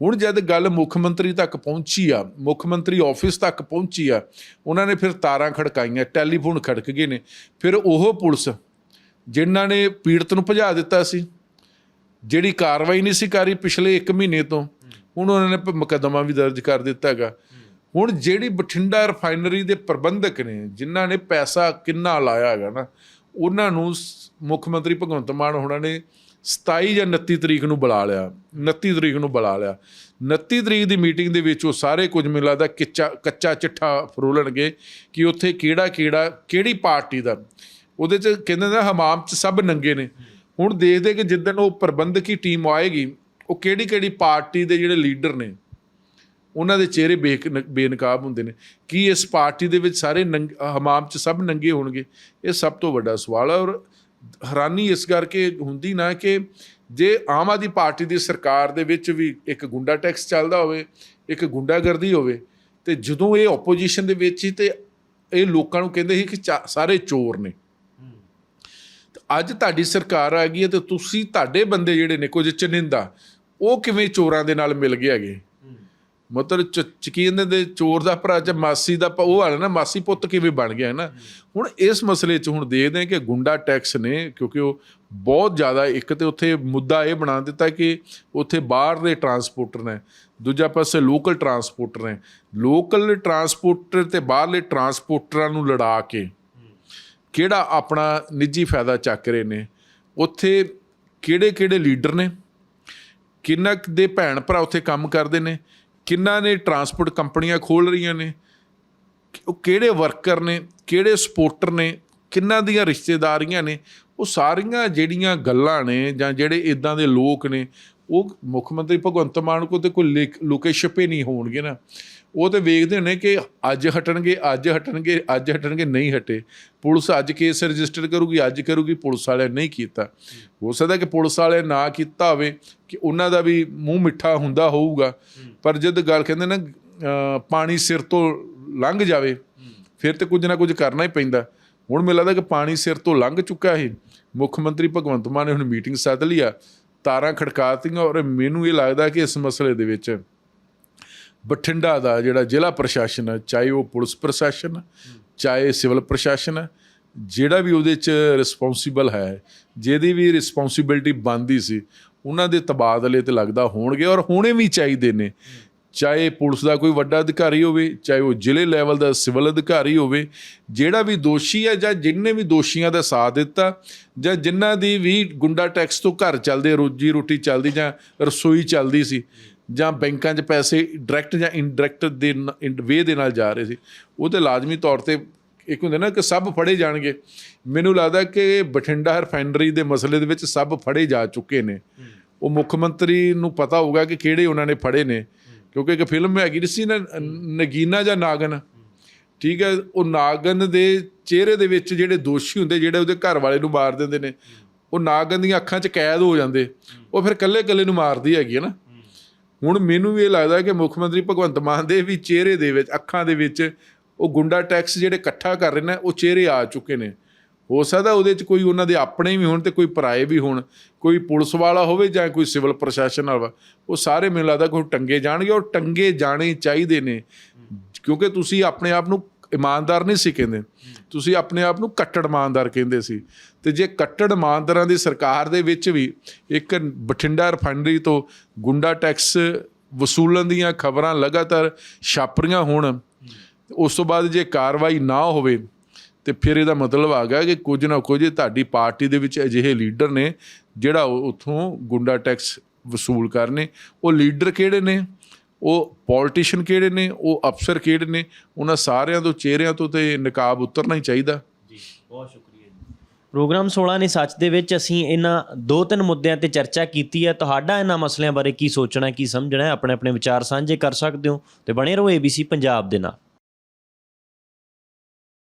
ਹੁਣ ਜਦ ਗੱਲ ਮੁੱਖ ਮੰਤਰੀ ਤੱਕ ਪਹੁੰਚੀ ਆ, ਮੁੱਖ ਮੰਤਰੀ ਆਫਿਸ ਤੱਕ ਪਹੁੰਚੀ ਆ, ਉਹਨਾਂ ਨੇ ਫਿਰ ਤਾਰਾਂ ਖੜਕਾਈਆਂ, ਟੈਲੀਫੋਨ ਖੜਕ ਗਏ ਨੇ। ਫਿਰ ਉਹ ਪੁਲਿਸ, ਜਿਨ੍ਹਾਂ ਨੇ ਪੀੜਤ ਨੂੰ ਭਜਾ ਦਿੱਤਾ ਸੀ, ਜਿਹੜੀ ਕਾਰਵਾਈ ਨਹੀਂ ਸੀ ਕਰੀ ਪਿਛਲੇ 1 ਮਹੀਨੇ ਤੋਂ, ਹੁਣ ਉਹਨਾਂ ਨੇ ਮੁਕੱਦਮਾ ਵੀ ਦਰਜ ਕਰ ਦਿੱਤਾ ਹੈਗਾ। ਹੁਣ ਜਿਹੜੀ ਬਠਿੰਡਾ ਰਿਫਾਈਨਰੀ ਦੇ ਪ੍ਰਬੰਧਕ ਨੇ, ਜਿਨ੍ਹਾਂ ਨੇ ਪੈਸਾ ਕਿੰਨਾ ਲਾਇਆ ਹੈਗਾ ਨਾ, ਉਹਨਾਂ ਨੂੰ ਸ- ਮੁੱਖ ਮੰਤਰੀ ਭਗਵੰਤ ਮਾਨ ਹੋਣਾ ਨੇ 27 ਜਾਂ 29 ਤਰੀਕ ਨੂੰ ਬੁਲਾ ਲਿਆ 29 ਤਰੀਕ ਨੂੰ ਬੁਲਾ ਲਿਆ। 29 ਤਰੀਕ ਦੀ ਮੀਟਿੰਗ ਦੇ ਵਿੱਚ ਉਹ ਸਾਰੇ ਕੁਝ ਮਿਲਾ ਦਾ ਕੱਚਾ ਕੱਚਾ ਚਿੱਠਾ ਫਰੋਲਣਗੇ ਕਿ ਉੱਥੇ ਕਿਹੜਾ ਕਿਹੜਾ, ਕਿਹੜੀ ਪਾਰਟੀ ਦਾ। ਉਹਦੇ ਚ ਕਹਿੰਦੇ ਨੇ ਹਮਾਮ ਚ ਸਭ ਨੰਗੇ ਨੇ। ਹੁਣ ਦੇਖਦੇ ਕਿ ਜਿੱਦਣ ਉਹ ਪ੍ਰਬੰਧਕੀ ਟੀਮ ਆਏਗੀ, ਉਹ ਕਿਹੜੀ ਕਿਹੜੀ ਪਾਰਟੀ ਦੇ ਜਿਹੜੇ ਲੀਡਰ ਨੇ ਉਹਨਾਂ ਦੇ ਚਿਹਰੇ ਬੇਕ ਬੇਨਕਾਬ ਹੁੰਦੇ ਨੇ। ਕੀ ਇਸ ਪਾਰਟੀ ਦੇ ਵਿੱਚ ਸਾਰੇ ਨੰਗ- ਹਮਾਮ ਚ ਸਭ ਨੰਗੇ ਹੋਣਗੇ? ਇਹ ਸਭ ਤੋਂ ਵੱਡਾ ਸਵਾਲ ਹੈ ਔਰ ਹੈਰਾਨੀ ਇਸ ਕਰਕੇ ਹੁੰਦੀ ਨਾ ਕਿ ਜੇ ਆਮ ਆਦਮੀ ਪਾਰਟੀ ਦੀ ਸਰਕਾਰ ਦੇ ਵਿੱਚ ਵੀ ਇੱਕ ਗੁੰਡਾ ਟੈਕਸ ਚੱਲਦਾ ਹੋਵੇ, ਇੱਕ ਗੁੰਡਾਗਰਦੀ ਹੋਵੇ, ਤੇ ਜਦੋਂ ਇਹ ਆਪੋਜੀਸ਼ਨ ਦੇ ਵਿੱਚ ਹੀ ਤੇ ਇਹ ਲੋਕਾਂ ਨੂੰ ਕਹਿੰਦੇ ਸੀ ਕਿ ਚਾ- ਸਾਰੇ ਚੋਰ ਨੇ। ਤੇ ਅੱਜ ਤੁਹਾਡੀ ਸਰਕਾਰ ਆ ਗਈ ਹੈ ਤੇ ਤੁਸੀਂ ਤੁਹਾਡੇ ਬੰਦੇ ਜਿਹੜੇ ਨੇ ਕੁਝ ਚਨਿੰਦਾ ਉਹ ਕਿਵੇਂ ਚੋਰਾਂ ਦੇ ਨਾਲ ਮਿਲ ਗਏ ਹੈਗੇ? ਮਤਲਬ ਚ- ਚਕੀਨ ਦੇ ਚੋਰ ਦਾ ਭਰਾ ਚ ਮਾਸੀ ਦਾ ਪ- ਉਹ ਹਾਲ ਨਾ ਮਾਸੀ ਪੁੱਤ ਕਿਵੇਂ ਬਣ ਗਿਆ, ਹੈ ਨਾ? ਹੁਣ ਇਸ ਮਸਲੇ 'ਚ ਹੁਣ ਦੇਖਦੇ ਹਾਂ ਕਿ ਗੁੰਡਾ ਟੈਕਸ ਨੇ, ਕਿਉਂਕਿ ਉਹ ਬਹੁਤ ਜ਼ਿਆਦਾ ਇੱਕ ਤੇ ਉੱਥੇ ਮੁੱਦਾ ਇਹ ਬਣਾ ਦਿੱਤਾ ਕਿ ਉੱਥੇ ਬਾਹਰ ਦੇ ਟਰਾਂਸਪੋਰਟਰ ਨੇ, ਦੂਜਾ ਪਾਸੇ ਲੋਕਲ ਟਰਾਂਸਪੋਰਟਰ ਨੇ, ਲੋਕਲ ਟਰਾਂਸਪੋਰਟਰ ਤੇ ਬਾਹਰਲੇ ਟਰਾਂਸਪੋਰਟਰਾਂ ਨੂੰ ਲੜਾ ਕੇ ਕਿਹੜਾ ਆਪਣਾ ਨਿੱਜੀ ਫਾਇਦਾ ਚੱਕ ਰਹੇ ਨੇ? ਉੱਥੇ ਕਿਹੜੇ ਕਿਹੜੇ ਲੀਡਰ ਨੇ? ਕਿੰਨਾ ਕੁ ਦੇ ਭੈਣ ਭਰਾ ਉੱਥੇ ਕੰਮ ਕਰਦੇ ਨੇ? ਕਿੰਨਾ ਨੇ ਟਰਾਂਸਪੋਰਟ ਕੰਪਨੀਆਂ ਖੋਲ ਰਹੀਆਂ ਨੇ? ਉਹ ਕਿਹੜੇ ਵਰਕਰ ਨੇ? ਕਿਹੜੇ ਸਪੋਰਟਰ ਨੇ? ਕਿੰਨਾ ਦੀਆਂ ਰਿਸ਼ਤੇਦਾਰੀਆਂ ਨੇ? ਉਹ ਸਾਰੀਆਂ ਜਿਹੜੀਆਂ ਗੱਲਾਂ ਨੇ ਜਾਂ ਜਿਹੜੇ ਇਦਾਂ ਦੇ ਲੋਕ ਨੇ, ਉਹ ਮੁੱਖ ਮੰਤਰੀ ਭਗਵੰਤ ਮਾਨ ਕੋ ਤੇ ਕੋਈ ਲਿਕ- ਲੁਕੇ ਛਿਪੇ ਨਹੀਂ ਹੋਣਗੇ ਨਾ। ਉਹ ਤੇ ਵੇਖਦੇ ਨੇ ਕਿ ਅੱਜ ਹਟਣਗੇ ਅੱਜ ਹਟਣਗੇ ਅੱਜ ਹਟਣਗੇ, ਨਹੀਂ ਹਟੇ। ਪੁਲਿਸ ਅੱਜ ਕੇਸ ਰਜਿਸਟਰ ਕਰੂਗੀ, ਅੱਜ ਕਰੂਗੀ, ਪੁਲਿਸ ਵਾਲਿਆਂ ਨਹੀਂ ਕੀਤਾ। ਹੋ ਸਕਦਾ ਕਿ ਪੁਲਿਸ ਵਾਲੇ ਨਾ ਕੀਤਾ ਹੋਵੇ, ਕਿ ਉਹਨਾਂ ਦਾ ਵੀ ਮੂੰਹ ਮਿੱਠਾ ਹੁੰਦਾ ਹੋਊਗਾ। ਪਰ ਜਦ ਗੱਲ ਕਹਿੰਦੇ ਨਾ ਪਾਣੀ ਸਿਰ ਤੋਂ ਲੰਘ ਜਾਵੇ, ਫਿਰ ਤੇ ਕੁਝ ਨਾ ਕੁਝ ਕਰਨਾ ਹੀ ਪੈਂਦਾ। ਹੁਣ ਮੈਨੂੰ ਲੱਗਦਾ ਕਿ ਪਾਣੀ ਸਿਰ ਤੋਂ ਲੰਘ ਚੁੱਕਾ ਹੈ ਮੁੱਖ ਮੰਤਰੀ ਭਗਵੰਤ ਮਾਨ ਨੇ ਹੁਣ ਮੀਟਿੰਗ ਸੱਦ ਲਈ ਆ, ਤਾਰਾਂ ਖੜਕਾਤੀਆਂ ਔਰ ਮੈਨੂੰ ਇਹ ਲੱਗਦਾ ਕਿ ਇਸ ਮਸਲੇ ਦੇ ਵਿੱਚ ਬਠਿੰਡਾ ਦਾ ਜਿਹੜਾ ਜ਼ਿਲ੍ਹਾ ਪ੍ਰਸ਼ਾਸਨ ਹੈ ਚਾਹੇ ਉਹ ਪੁਲਿਸ ਪ੍ਰਸ਼ਾਸਨ ਹੈ, ਚਾਹੇ ਸਿਵਲ ਪ੍ਰਸ਼ਾਸਨ ਹੈ ਜਿਹੜਾ ਵੀ ਉਹਦੇ ਚ ਰਿਸਪੌਂਸੀਬਲ ਹੈ ਜਿਹਦੀ ਵੀ ਰਿਸਪੌਂਸਿਬਿਲਟੀ ਬਣਦੀ ਸੀ ਉਹਨਾਂ ਦੇ ਤਬਾਦਲੇ ਤੇ ਲੱਗਦਾ ਹੋਣਗੇ ਔਰ ਹੋਣੇ ਵੀ ਚਾਹੀਦੇ ਨੇ। ਚਾਹੇ ਪੁਲਿਸ ਦਾ ਕੋਈ ਵੱਡਾ ਅਧਿਕਾਰੀ ਹੋਵੇ ਚਾਹੇ ਉਹ ਜ਼ਿਲ੍ਹੇ ਲੈਵਲ ਦਾ ਸਿਵਲ ਅਧਿਕਾਰੀ ਹੋਵੇ ਜਿਹੜਾ ਵੀ ਦੋਸ਼ੀ ਹੈ ਜਾਂ ਜਿਨਨੇ ਵੀ ਦੋਸ਼ੀਆਂ ਦਾ ਸਾਥ ਦਿੱਤਾ ਜਾਂ ਜਿਨ੍ਹਾਂ ਦੀ ਵੀ ਗੁੰਡਾ ਟੈਕਸ ਤੋਂ ਘਰ ਚੱਲਦੇ ਰੋਜੀ ਰੋਟੀ ਚੱਲਦੀ ਜਾਂ ਰਸੋਈ ਚੱਲਦੀ ਸੀ ਜਾਂ ਬੈਂਕਾਂ 'ਚ ਪੈਸੇ ਡਾਇਰੈਕਟ ਜਾਂ ਇਨਡਾਇਰੈਕਟ ਦੇ ਵੇ ਦੇ ਨਾਲ ਜਾ ਰਹੇ ਸੀ ਉਹ ਤੇ ਲਾਜ਼ਮੀ ਤੌਰ ਤੇ ਇੱਕ ਹੁੰਦੇ ਨਾ ਕਿ ਸਭ ਫੜੇ ਜਾਣਗੇ। ਮੈਨੂੰ ਲੱਗਦਾ ਕਿ ਬਠਿੰਡਾ ਰਿਫਾਈਨਰੀ ਦੇ ਮਸਲੇ ਦੇ ਵਿੱਚ ਸਭ ਫੜੇ ਜਾ ਚੁੱਕੇ ਨੇ। ਉਹ ਮੁੱਖ ਮੰਤਰੀ ਨੂੰ ਪਤਾ ਹੋਊਗਾ ਕਿ ਕਿਹੜੇ ਉਹਨਾਂ ਨੇ ਫੜੇ ਨੇ ਕਿਉਂਕਿ ਇੱਕ ਫਿਲਮ ਹੈਗੀ ਸੀ ਨਾ ਨਗੀਨਾ ਜਾਂ ਨਾਗਨ। ਠੀਕ ਹੈ ਉਹ ਨਾਗਨ ਦੇ ਚਿਹਰੇ ਦੇ ਵਿੱਚ ਜਿਹੜੇ ਦੋਸ਼ੀ ਹੁੰਦੇ ਜਿਹੜੇ ਉਹਦੇ ਘਰ ਵਾਲੇ ਨੂੰ ਮਾਰ ਦਿੰਦੇ ਨੇ ਉਹ ਨਾਗਨ ਦੀਆਂ ਅੱਖਾਂ 'ਚ ਕੈਦ ਹੋ ਜਾਂਦੇ ਉਹ ਫਿਰ ਕੱਲੇ-ਕੱਲੇ ਨੂੰ ਮਾਰਦੀ ਹੈਗੀ ਹੈ ਨਾ। ਹੁਣ ਮੈਨੂੰ ਵੀ ਇਹ ਲੱਗਦਾ ਕਿ ਮੁੱਖ ਮੰਤਰੀ ਭਗਵੰਤ ਮਾਨ ਦੇ ਵੀ ਚਿਹਰੇ ਦੇ ਵਿੱਚ, ਅੱਖਾਂ ਦੇ ਵਿੱਚ ਉਹ ਗੁੰਡਾ ਟੈਕਸ ਜਿਹੜੇ ਇਕੱਠਾ ਕਰ ਰਹੇ ਨੇ, ਉਹ ਚਿਹਰੇ ਆ ਚੁੱਕੇ ਨੇ। ਹੋ ਸਕਦਾ ਉਹਦੇ 'ਚ ਕੋਈ ਉਹਨਾਂ ਦੇ ਆਪਣੇ ਵੀ ਹੋਣ ਤੇ ਕੋਈ ਪਰਾਏ ਵੀ ਹੋਣ, ਕੋਈ ਪੁਲਿਸ ਵਾਲਾ ਹੋਵੇ ਜਾਂ ਕੋਈ ਸਿਵਲ ਪ੍ਰਸ਼ਾਸਨ ਵਾਲਾ। ਉਹ ਸਾਰੇ ਮੈਨੂੰ ਲੱਗਦਾ ਕੋਈ ਟੰਗੇ ਜਾਣਗੇ ਔਰ ਟੰਗੇ ਜਾਣੇ ਚਾਹੀਦੇ ਨੇ। ਕਿਉਂਕਿ ਤੁਸੀਂ ਆਪਣੇ ਆਪ ਨੂੰ ਇਮਾਨਦਾਰ ਨਹੀਂ ਸੀ ਕਹਿੰਦੇ। ਤੁਸੀਂ ਆਪਣੇ ਆਪ ਨੂੰ ਕੱਟੜ ਇਮਾਨਦਾਰ ਕਹਿੰਦੇ ਸੀ। ਤੇ ਜੇ ਕੱਟੜ ਇਮਾਨਦਾਰਾਂ ਦੀ ਸਰਕਾਰ ਦੇ ਵਿੱਚ ਵੀ ਇੱਕ ਬਠਿੰਡਾ ਰਿਫਾਈਨਰੀ ਤੋਂ ਗੁੰਡਾ ਟੈਕਸ ਵਸੂਲਣ ਦੀਆਂ ਖਬਰਾਂ ਲਗਾਤਾਰ ਛਾਪਰੀਆਂ ਹੋਣ, ਉਸ ਤੋਂ ਬਾਅਦ ਜੇ ਕਾਰਵਾਈ ਨਾ ਹੋਵੇ, ਤੇ ਫਿਰ ਇਹਦਾ ਮਤਲਬ ਆ ਗਿਆ ਕਿ ਕੁਝ ਨਾ ਕੁਝ ਤੁਹਾਡੀ ਪਾਰਟੀ ਦੇ ਵਿੱਚ ਅਜਿਹੇ ਲੀਡਰ ਨੇ ਜਿਹੜਾ ਉਹ ਉੱਥੋਂ ਗੁੰਡਾ ਟੈਕਸ ਵਸੂਲ ਕਰਨੇ ਉਹ ਲੀਡਰ ਕਿਹੜੇ ਨੇ? ਉਹ ਪੋਲੀਟੀਸ਼ੀਅਨ ਕਿਹੜੇ ਨੇ ਉਹ ਅਫਸਰ ਕਿਹੜੇ ਨੇ ਉਹਨਾਂ ਸਾਰਿਆਂ ਤੋਂ ਚਿਹਰਿਆਂ ਤੋਂ ਤੇ ਨਕਾਬ ਉਤਰਨਾ ਹੀ ਚਾਹੀਦਾ। ਜੀ ਬਹੁਤ ਸ਼ੁਕਰੀਆ ਜੀ। ਪ੍ਰੋਗਰਾਮ 16 ਨੇ ਸੱਚ ਦੇ ਵਿੱਚ ਅਸੀਂ ਇਹਨਾਂ ਦੋ ਤਿੰਨ ਮੁੱਦਿਆਂ ਤੇ ਚਰਚਾ ਕੀਤੀ ਹੈ। ਤੁਹਾਡਾ ਇਹਨਾਂ ਮਸਲਿਆਂ ਬਾਰੇ ਕੀ ਸੋਚਣਾ ਕੀ ਸਮਝਣਾ ਹੈ? ਆਪਣੇ ਆਪਣੇ ਵਿਚਾਰ ਸਾਂਝੇ ਕਰ ਸਕਦੇ ਹੋ ਤੇ ਬਣੇ ਰਹੋ ABC ਪੰਜਾਬ ਦੇ ਨਾਲ।